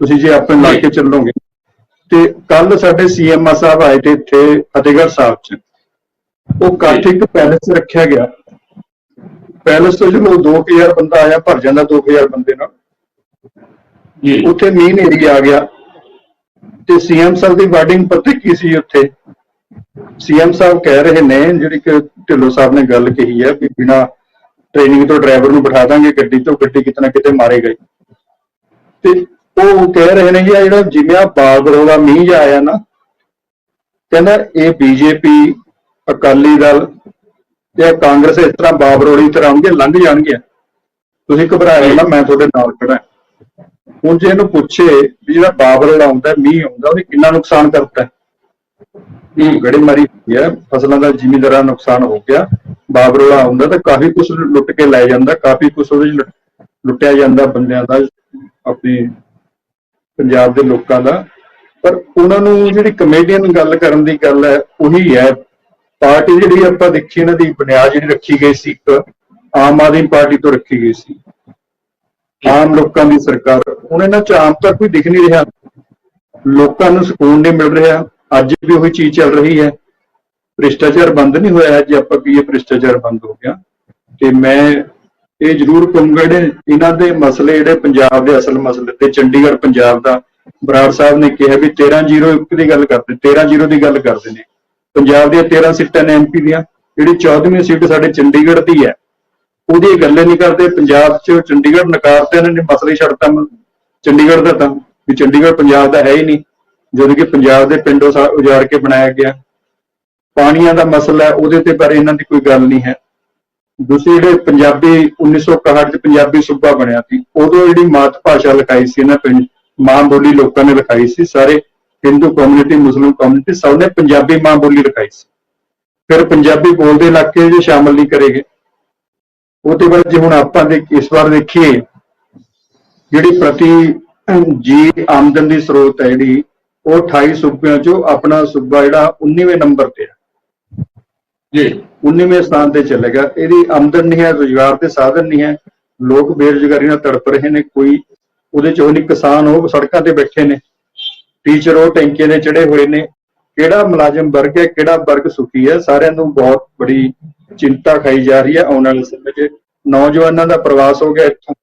ਤੁਸੀਂ ਜੇ ਆਪਣੇ ਲਾ ਕੇ ਚੱਲੋਗੇ। ਤੇ ਕੱਲ ਸਾਡੇ ਸੀਐਮਆ ਸਾਹਿਬ ਆਏ ਤੇ ਇੱਥੇ ਫਤਿਹਗੜ੍ਹ ਸਾਹਿਬ ਚ। ਉਹ ਇਕੱਠ ਇੱਕ ਪੈਲਸ ਰੱਖਿਆ ਗਿਆ। ਪੈਲਸ ਤੋਂ ਜਦੋਂ 2000 ਬੰਦਾ ਆਇਆ ਭਰ ਜਾਂਦਾ 2000 ਬੰਦੇ ਨਾਲ। ਜੀ। ਉੱਥੇ ਮੀਂਹ ਨੇਰੀ ਆ ਗਿਆ। ਤੇ ਸੀਐਮ ਸਾਹਿਬ ਦੀ ਵਾਰਡਿੰਗ ਪਤਾ ਕੀ ਸੀ ਉੱਥੇ? ਸੀਐਮ ਸਾਹਿਬ ਕਹਿ ਰਹੇ ਨੇ ਜਿਹੜੀ ਕਿ ਢਿੱਲੋਂ ਸਾਹਿਬ ਨੇ ਗੱਲ ਕਹੀ ਹੈ ਕਿ ਬਿਨਾ ਟ੍ਰੇਨਿੰਗ ਤੋਂ ਡਰਾਈਵਰ ਨੂੰ ਬਿਠਾ ਦਾਂਗੇ ਗੱਡੀ ਤੋਂ ਗੱਡੀ ਕਿਤੇ ਨਾ ਕਿਤੇ ਮਾਰੇ ਗਏ। ਤੇ ਉਹ ਕਹਿ ਰਹੇ ਨੇ ਕਿ ਆਹ ਜਿਹੜਾ ਜਿਵੇਂ ਆ ਬਾਗਰੋਂ ਦਾ ਮੀਂਹ ਜਿਹਾ ਆਇਆ ਨਾ, ਕਹਿੰਦਾ ਇਹ ਬੀਜੇਪੀ, ਅਕਾਲੀ ਦਲ ਤੇ ਕਾਂਗਰਸ ਇਸ ਤਰ੍ਹਾਂ ਬਾਬਰੋਲੀ ਤਰ੍ਹਾਂ ਆਉਣਗੇ, ਲੰਘ ਜਾਣਗੇ। ਤੁਸੀਂ ਘਬਰਾਇਓ ਨਾ, ਮੈਂ ਤੁਹਾਡੇ ਨਾਲ ਖੜਾ ਹੁਣ ਜੇ ਇਹਨੂੰ ਪੁੱਛੇ ਵੀ ਜਿਹੜਾ ਬਾਬਰੋਲ ਆਉਂਦਾ, ਮੀਂਹ ਆਉਂਦਾ ਉਹਨੇ ਕਿੰਨਾ ਨੁਕਸਾਨ ਕਰਤਾ ਹੈ? ਇਹ ਗੜੇਮਾਰੀ ਹੋਈ ਹੈ, ਫਸਲਾਂ ਦਾ ਜ਼ਿਮੀਂਦਾਰਾਂ ਨੁਕਸਾਨ ਹੋ ਗਿਆ। ਬਾਬਰੋਲਾ ਆਉਂਦਾ ਤਾਂ ਕਾਫੀ ਕੁਝ ਲੁੱਟ ਕੇ ਲੈ ਜਾਂਦਾ, ਕਾਫੀ ਕੁਝ ਉਹਦੇ 'ਚ ਲੁੱਟਿਆ ਜਾਂਦਾ ਬੰਦਿਆਂ ਦਾ, ਆਪਣੀ ਪੰਜਾਬ ਦੇ ਲੋਕਾਂ ਦਾ, ਪਰ ਉਹਨਾਂ ਨੂੰ ਜਿਹੜੀ ਕਮੇਡੀਅਨ ਗੱਲ ਕਰਨ ਦੀ ਗੱਲ ਹੈ, ਉਹੀ ਹੈ। ਪਾਰਟੀ ਜਿਹੜੀ ਆਪਾਂ ਦੇਖੀ, ਇਹਨਾਂ ਦੀ ਬੁਨਿਆਦ ਜਿਹੜੀ ਰੱਖੀ ਗਈ ਸੀ, ਇੱਕ ਆਮ ਆਦਮੀ ਪਾਰਟੀ ਤੋਂ ਰੱਖੀ ਗਈ ਸੀ। ਆਮ ਲੋਕਾਂ ਦੀ ਸਰਕਾਰ। ਹੁਣ ਇਹਨਾਂ ਚ ਆਮ ਤਾਂ ਕੋਈ ਦਿਖ ਨਹੀਂ ਰਿਹਾ। ਲੋਕਾਂ ਨੂੰ ਸਕੂਨ ਨਹੀਂ ਮਿਲ ਰਿਹਾ। ਅੱਜ ਵੀ ਉਹੀ ਚੀਜ਼ ਚੱਲ ਰਹੀ ਹੈ। ਭ੍ਰਿਸ਼ਟਾਚਾਰ ਬੰਦ ਨਹੀਂ ਹੋਇਆ। ਜੇ ਆਪਾਂ ਕਹੀਏ ਭ੍ਰਿਸ਼ਟਾਚਾਰ ਬੰਦ ਹੋ ਗਿਆ। ਤੇ ਮੈਂ ਇਹ ਜ਼ਰੂਰ ਕਹੂੰਗਾ ਜਿਹੜੇ ਇਹਨਾਂ ਦੇ ਮਸਲੇ ਜਿਹੜੇ ਪੰਜਾਬ ਦੇ ਅਸਲ ਮਸਲੇ ਤੇ ਚੰਡੀਗੜ੍ਹ ਪੰਜਾਬ ਦਾ, ਬਰਾੜ ਸਾਹਿਬ ਨੇ ਕਿਹਾ ਵੀ 1301 ਦੀ ਗੱਲ ਕਰਦੇ 13-0 ਦੀ ਗੱਲ ਕਰਦੇ ਨੇ। ਪੰਜਾਬ ਦੀਆਂ 13 ਸੀਟਾਂ ਨੇ ਐਮਪੀ ਦੀਆਂ, ਜਿਹੜੀ 14ਵੀਂ ਸੀਟ ਸਾਡੇ ਚੰਡੀਗੜ੍ਹ ਦੀ ਹੈ, ਉਹਦੀ ਇਹ ਨਹੀਂ ਕਰਦੇ, ਪੰਜਾਬ 'ਚ ਚੰਡੀਗੜ੍ਹ ਨਕਾਰਤੇ ਇਹਨਾਂ ਨੇ ਮਸਲੇ ਛੱਡਤਾ ਚੰਡੀਗੜ੍ਹ ਦਾ ਤਾਂ, ਵੀ ਚੰਡੀਗੜ੍ਹ ਪੰਜਾਬ ਦਾ ਹੈ ਹੀ ਨਹੀਂ, ਜਦੋਂ ਕਿ ਪੰਜਾਬ ਦੇ ਪਿੰਡੋਂ ਉਜਾੜ ਕੇ ਬਣਾਇਆ ਗਿਆ। ਪਾਣੀਆਂ ਦਾ ਮਸਲਾ ਉਹਦੇ ਤੇ ਪਰ ਇਹਨਾਂ ਦੀ ਕੋਈ ਗੱਲ ਨਹੀਂ ਹੈ। ਦੂਸਰੀ ਜਿਹੜੇ ਪੰਜਾਬੀ 1961 ਚ ਪੰਜਾਬੀ ਸੂਬਾ ਬਣਿਆ ਸੀ, ਉਦੋਂ ਜਿਹੜੀ ਮਾਤ ਭਾਸ਼ਾ ਲਿਖਾਈ ਸੀ ਇਹਨਾਂ ਪਿੰਡ, ਮਾਂ ਬੋਲੀ ਲੋਕਾਂ ਨੇ ਲਿਖਾਈ ਸੀ, ਸਾਰੇ ਹਿੰਦੂ ਕਮਿਊਨਿਟੀ ਮੁਸਲਿਮ ਕਮਿਊਨਿਟੀ ਸਭ ਨੇ ਪੰਜਾਬੀ ਮਾਂ ਬੋਲੀ ਲਿਖਾਈ ਸੀ। ਫਿਰ ਪੰਜਾਬੀ ਬੋਲਦੇ ਇਲਾਕੇ ਜੇ ਸ਼ਾਮਲ ਨਹੀਂ ਕਰੇਗੇ ਉਹਦੇ ਬਾਅਦ ਜੇ ਹੁਣ ਆਪਾਂ ਦੇ ਇਸ ਵਾਰ ਦੇਖੀਏ, ਜਿਹੜੀ ਪ੍ਰਤੀ ਜੀ ਆਮਦਨ ਦੀ ਸਰੋਤ ਹੈ ਜਿਹੜੀ, ਉਹ 28 ਸੂਬਿਆਂ 'ਚੋਂ ਆਪਣਾ ਸੂਬਾ ਜਿਹੜਾ 19ਵੇਂ ਨੰਬਰ ਤੇ ਹੈ। ਜੀ। 19ਵੇਂ ਸਥਾਨ ਤੇ ਚੱਲੇਗਾ ਇਹਦੀ ਆਮਦਨ ਨਹੀਂ ਹੈ ਰੁਜ਼ਗਾਰ ਤੇ ਸਾਧਨ ਨਹੀਂ ਹੈ। ਲੋਕ ਬੇਰੁਜ਼ਗਾਰੀ ਨਾਲ ਤੜਪ ਰਹੇ ਨੇ। ਕੋਈ ਉਹਦੇ ਚ ਨਹੀਂ ਕਿਸਾਨ ਉਹ ਸੜਕਾਂ ਤੇ ਬੈਠੇ ਨੇ। ਟੀਚਰ ਉਹ ਟੈਂਕੀਆਂ ਦੇ ਚੜੇ ਹੋਏ ਨੇ। ਕਿਹੜਾ ਮੁਲਾਜ਼ਮ ਵਰਗ ਹੈ ਕਿਹੜਾ ਵਰਗ ਸੁਖੀ ਹੈ ਸਾਰਿਆਂ ਨੂੰ ਬਹੁਤ ਬੜੀ ਚਿੰਤਾ ਖਾਈ ਜਾ ਰਹੀ ਹੈ ਆਉਣ ਵਾਲੇ ਸਮੇਂ 'ਚ। ਨੌਜਵਾਨਾਂ ਦਾ ਪ੍ਰਵਾਸ ਹੋ ਗਿਆ ਇੱਥੋਂ।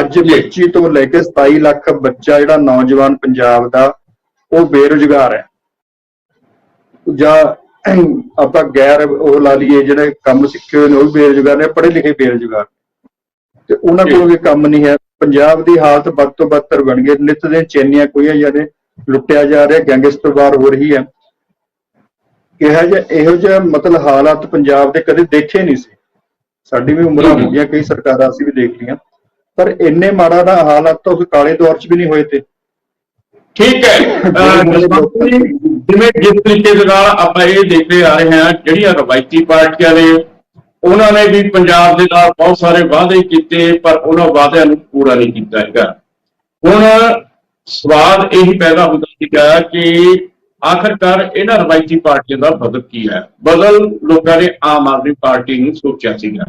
ਅੱਜ 25 ਤੋਂ ਲੈ ਕੇ 27 ਲੱਖ ਬੱਚਾ ਜਿਹੜਾ ਨੌਜਵਾਨ ਪੰਜਾਬ ਦਾ ਉਹ ਬੇਰੁਜ਼ਗਾਰ ਹੈ। ਜਾਂ ਆਪਾਂ ਗੈਰ ਉਹ ਲਾ ਲਈਏ ਜਿਹੜੇ ਕੰਮ ਸਿੱਖੇ ਹੋਏ ਨੇ, ਉਹ ਵੀ ਬੇਰੁਜ਼ਗਾਰ ਨੇ, ਪੜ੍ਹੇ ਲਿਖੇ ਬੇਰੁਜ਼ਗਾਰ ਤੇ ਉਹਨਾਂ ਕੋਲ ਵੀ ਕੰਮ ਨਹੀਂ ਹੈ। ਪੰਜਾਬ ਦੀ ਹਾਲਤ ਵੱਧ ਤੋਂ ਬਦਤਰ ਬਣ ਗਈ ਨਿਤ ਦੇ ਚੈਨੀਆਂ ਕੋਈਆਂ ਜਾ ਲੁੱਟਿਆ ਜਾ ਰਿਹਾ ਗੈਂਗਸਟਰਵਾਰ ਹੋ ਰਹੀ ਹੈ। ਕਿਹਾ ਜਿਹਾ, ਇਹੋ ਜਿਹਾ ਮਤਲਬ ਹਾਲਾਤ ਪੰਜਾਬ ਦੇ ਕਦੇ ਦੇਖੇ ਨਹੀਂ ਸੀ। ਸਾਡੀ ਵੀ ਉਮਰਾਂ ਹੋ ਗਈਆਂ ਕਈ ਸਰਕਾਰਾਂ ਅਸੀਂ ਵੀ ਦੇਖ ਲਈਆਂ। ਪਰ ਇੰਨੇ ਮਾੜਾ ਦਾ ਹਾਲਾਤ ਤਾਂ ਉਸ ਕਾਲੇ ਦੌਰ 'ਚ ਵੀ ਨਹੀਂ ਹੋਏ ਤੇ। ਠੀਕ ਹੈ। *laughs* ਜਿਵੇਂ ਜਿਸ ਤਰੀਕੇ ਦੇ ਨਾਲ ਆਪਾਂ ਇਹ ਦੇਖਦੇ ਆ ਰਹੇ ਹਾਂ ਜਿਹੜੀਆਂ ਰਵਾਇਤੀ ਪਾਰਟੀਆਂ ਨੇ ਉਹਨਾਂ ਨੇ ਵੀ ਪੰਜਾਬ ਦੇ ਨਾਲ ਬਹੁਤ ਸਾਰੇ ਵਾਅਦੇ ਕੀਤੇ ਪਰ ਉਹਨਾਂ ਵਾਅਦਿਆਂ ਨੂੰ ਪੂਰਾ ਨਹੀਂ ਕੀਤਾ ਹੈਗਾ। ਹੁਣ ਸਵਾਲ ਇਹੀ ਪੈਦਾ ਹੁੰਦਾ ਸੀਗਾ ਕਿ ਆਖਰਕਾਰ ਇਹਨਾਂ ਰਵਾਇਤੀ ਪਾਰਟੀਆਂ ਦਾ ਬਦਲ ਕੀ ਹੈ? ਬਦਲ ਲੋਕਾਂ ਨੇ ਆਮ ਆਦਮੀ ਪਾਰਟੀ ਨੂੰ ਸੋਚਿਆ ਸੀਗਾ।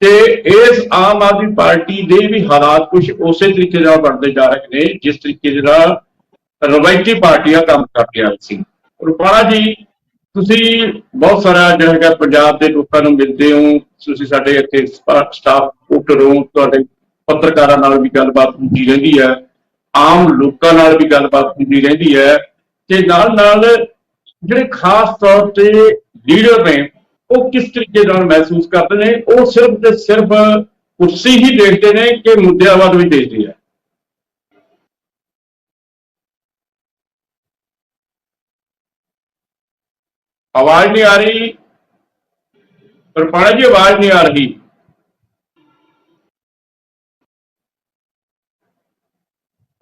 ਤੇ ਇਸ ਆਮ ਆਦਮੀ ਪਾਰਟੀ ਦੇ ਵੀ ਹਾਲਾਤ ਕੁਝ ਉਸੇ ਤਰੀਕੇ ਨਾਲ ਬਣਦੇ ਜਾ ਰਹੇ ਨੇ ਜਿਸ ਤਰੀਕੇ ਦੇ ਨਾਲ ਰਵਾਇਤੀ ਪਾਰਟੀਆਂ ਕੰਮ ਕਰਦੀਆਂ ਸੀ। ਰੁਪਾਲਾ ਜੀ, ਤੁਸੀਂ ਬਹੁਤ ਸਾਰਾ ਜਿਹੜਾ ਹੈਗਾ ਪੰਜਾਬ ਦੇ ਲੋਕਾਂ ਨੂੰ ਮਿਲਦੇ ਹੋ। ਤੁਸੀਂ ਸਾਡੇ ਇੱਥੇ ਸਟਾਫ ਉੱਟਰ ਹੋ, ਤੁਹਾਡੇ ਪੱਤਰਕਾਰਾਂ ਨਾਲ ਵੀ ਗੱਲਬਾਤ ਹੁੰਦੀ ਰਹਿੰਦੀ ਹੈ। ਆਮ ਲੋਕਾਂ ਨਾਲ ਵੀ ਗੱਲਬਾਤ ਹੁੰਦੀ ਰਹਿੰਦੀ ਹੈ। ਤੇ ਨਾਲ ਨਾਲ ਜਿਹੜੇ ਖਾਸ ਤੌਰ ਤੇ ਲੀਡਰ ਨੇ, ਉਹ ਕਿਸ ਤਰੀਕੇ ਨਾਲ ਮਹਿਸੂਸ ਕਰਦੇ ਨੇ? ਉਹ ਸਿਰਫ ਤੇ ਸਿਰਫ ਕੁਰਸੀ ਹੀ ਦੇਖਦੇ ਨੇ ਕਿ ਮੁੱਦਿਆਂ ਵੱਲ ਵੀ ਦੇਖਦੇ ਆ। ਆਵਾਜ਼ ਨਹੀਂ ਆ ਰਹੀ। ਰੁਪਾਣਾ ਜੀ, ਆਵਾਜ਼ ਨਹੀਂ ਆ ਰਹੀ।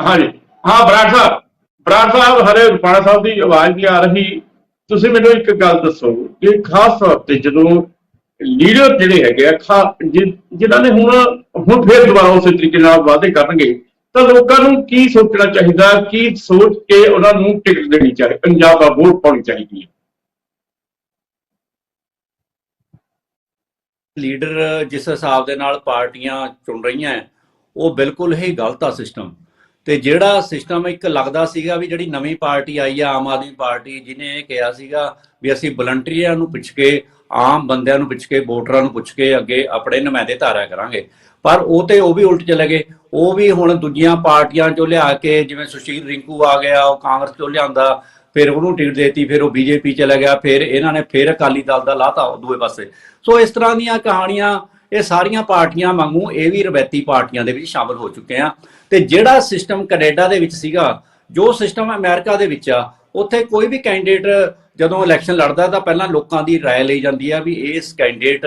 ਹਾਂਜੀ। ਹਾਂ, ਬਰਾੜ ਸਾਹਿਬ। ਬਰਾੜ ਸਾਹਿਬ, ਹਰੇ ਰੁਪਾਣਾ ਸਾਹਿਬ ਦੀ ਆਵਾਜ਼ ਨਹੀਂ ਆ ਰਹੀ। ਤੁਸੀਂ ਮੈਨੂੰ ਇੱਕ ਗੱਲ ਦੱਸੋ ਕਿ ਖਾਸ ਤੌਰ ਤੇ ਜਦੋਂ ਲੀਡਰ ਜਿਹੜੇ ਹੈਗੇ ਆ, ਖਾ ਜਿ- ਜਿਨ੍ਹਾਂ ਨੇ ਹੁਣ ਹੁਣ ਫੇਰ ਦੁਬਾਰਾ ਉਸੇ ਤਰੀਕੇ ਨਾਲ ਵਾਅਦੇ ਕਰਨਗੇ, ਤਾਂ ਲੋਕਾਂ ਨੂੰ ਕੀ ਸੋਚਣਾ ਚਾਹੀਦਾ, ਕੀ ਸੋਚ ਕੇ ਉਹਨਾਂ ਨੂੰ ਟਿਕਟ ਦੇਣੀ ਚਾਹੀਦੀ ਪੰਜਾਬ ਦਾ ਵੋਟ ਪਾਉਣੀ ਚਾਹੀਦੀ ਹੈ? ਲੀਡਰ ਜਿਸ ਹਿਸਾਬ ਦੇ ਨਾਲ ਪਾਰਟੀਆਂ ਚੁਣ ਰਹੀਆਂ ਉਹ ਬਿਲਕੁਲ ਹੀ ਗਲਤ ਆ ਸਿਸਟਮ ਤੇ ਜਿਹੜਾ ਸਿਸਟਮ ਇੱਕ ਲੱਗਦਾ ਸੀਗਾ ਵੀ ਜਿਹੜੀ ਨਵੀਂ ਪਾਰਟੀ ਆਈ ਆ, ਆਮ ਆਦਮੀ ਪਾਰਟੀ, ਜਿਹਨੇ ਇਹ ਕਿਹਾ ਸੀਗਾ ਵੀ ਅਸੀਂ ਵਲੰਟੀਅਰਾਂ ਨੂੰ ਪੁੱਛ ਕੇ, ਆਮ ਬੰਦਿਆਂ ਨੂੰ ਪੁੱਛ ਕੇ, ਵੋਟਰਾਂ ਨੂੰ ਪੁੱਛ ਕੇ ਅੱਗੇ ਆਪਣੇ ਨੁਮਾਇੰਦੇ ਧਾਰਿਆ ਕਰਾਂਗੇ। ਪਰ ਉਹ ਤੇ ਉਹ ਵੀ ਉਲਟ ਚਲੇ ਗਏ। ਉਹ ਵੀ ਹੁਣ ਦੂਜੀਆਂ ਪਾਰਟੀਆਂ ਚੋਂ ਲਿਆ ਕੇ, ਜਿਵੇਂ ਸੁਸ਼ੀਲ ਰਿੰਕੂ ਆ ਗਿਆ, ਉਹ ਕਾਂਗਰਸ ਚੋਂ ਲਿਆਂਦਾ ਫਿਰ ਉਹਨੂੰ ਟਿਕਟ ਦੇਤੀ ਫਿਰ ਉਹ ਬੀਜੇਪੀ ਚਲਾ ਗਿਆ ਫਿਰ ਇਹਨਾਂ ਨੇ ਫਿਰ ਅਕਾਲੀ ਦਲ ਦਾ ਲਾਤਾ ਉਹ ਦੂਏ ਪਾਸੇ ਸੋ ਇਸ ਤਰ੍ਹਾਂ ਦੀਆਂ ਕਹਾਣੀਆਂ ਇਹ ਸਾਰੀਆਂ ਪਾਰਟੀਆਂ ਵਾਂਗੂ ਇਹ ਵੀ ਰਵੈਤੀ ਪਾਰਟੀਆਂ ਦੇ ਵਿੱਚ ਸ਼ਾਮਲ ਹੋ ਚੁੱਕੇ ਆ ਤੇ ਜਿਹੜਾ ਸਿਸਟਮ ਕੈਨੇਡਾ ਦੇ ਵਿੱਚ ਸੀਗਾ ਜੋ ਸਿਸਟਮ ਅਮਰੀਕਾ ਦੇ ਵਿੱਚ ਆ ਉੱਥੇ ਕੋਈ ਵੀ ਕੈਂਡੀਡੇਟ ਜਦੋਂ ਇਲੈਕਸ਼ਨ ਲੜਦਾ ਤਾਂ ਪਹਿਲਾਂ ਲੋਕਾਂ ਦੀ رائے ਲਈ ਜਾਂਦੀ ਆ ਵੀ ਇਸ ਕੈਂਡੀਡੇਟ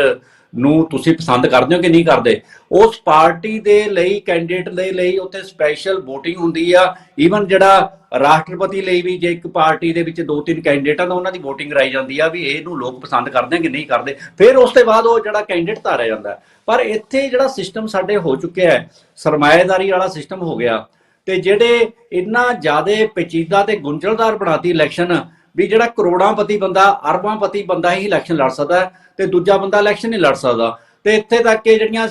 ਨੂੰ ਤੁਸੀਂ ਪਸੰਦ ਕਰਦੇ ਹੋ ਕਿ ਨਹੀਂ ਕਰਦੇ? ਉਸ ਪਾਰਟੀ ਦੇ ਲਈ ਕੈਂਡੀਡੇਟ ਦੇ ਲਈ ਉੱਥੇ ਸਪੈਸ਼ਲ VOTING ਹੁੰਦੀ ਆ। ਈਵਨ ਜਿਹੜਾ ਰਾਸ਼ਟਰਪਤੀ ਲਈ ਵੀ ਜੇ ਇੱਕ ਪਾਰਟੀ ਦੇ ਵਿੱਚ ਦੋ ਤਿੰਨ ਕੈਂਡੀਡੇਟ ਆ ਤਾਂ ਉਹਨਾਂ ਦੀ VOTING ਕਰਾਈ ਜਾਂਦੀ ਆ ਵੀ ਇਹਨੂੰ ਲੋਕ ਪਸੰਦ ਕਰਦੇ ਆ ਕਿ ਨਹੀਂ ਕਰਦੇ। ਫਿਰ ਉਸ ਤੋਂ ਬਾਅਦ ਉਹ ਜਿਹੜਾ ਕੈਂਡੀਡੇਟ ਧਾਰਿਆ ਜਾਂਦਾ। ਪਰ ਇੱਥੇ ਜਿਹੜਾ ਸਿਸਟਮ ਸਾਡੇ ਹੋ ਚੁੱਕਿਆ ਹੈ, ਸਰਮਾਏਦਾਰੀ ਵਾਲਾ ਸਿਸਟਮ ਹੋ ਗਿਆ। ਤੇ ਜਿਹੜੇ ਇੰਨਾ ਜ਼ਿਆਦਾ ਪੇਚੀਦਾ ਤੇ ਗੁੰਝਲਦਾਰ ਬਣਾਤੀ ਇਲੈਕਸ਼ਨ ਵੀ ਜਿਹੜਾ ਕਰੋੜਾਂਪਤੀ ਬੰਦਾ ਅਰਬਾਂਪਤੀ ਬੰਦਾ ਹੀ ਇਲੈਕਸ਼ਨ ਲੜ ਸਕਦਾ ਹੈ ਤੇ ਦੂਜਾ ਬੰਦਾ ਇਲੈਕਸ਼ਨ ਨਹੀਂ ਲੜ ਸਕਦਾ। ਤੇ ਇੱਥੇ ਤੱਕ ਕਿ ਜਿਹੜੀਆਂ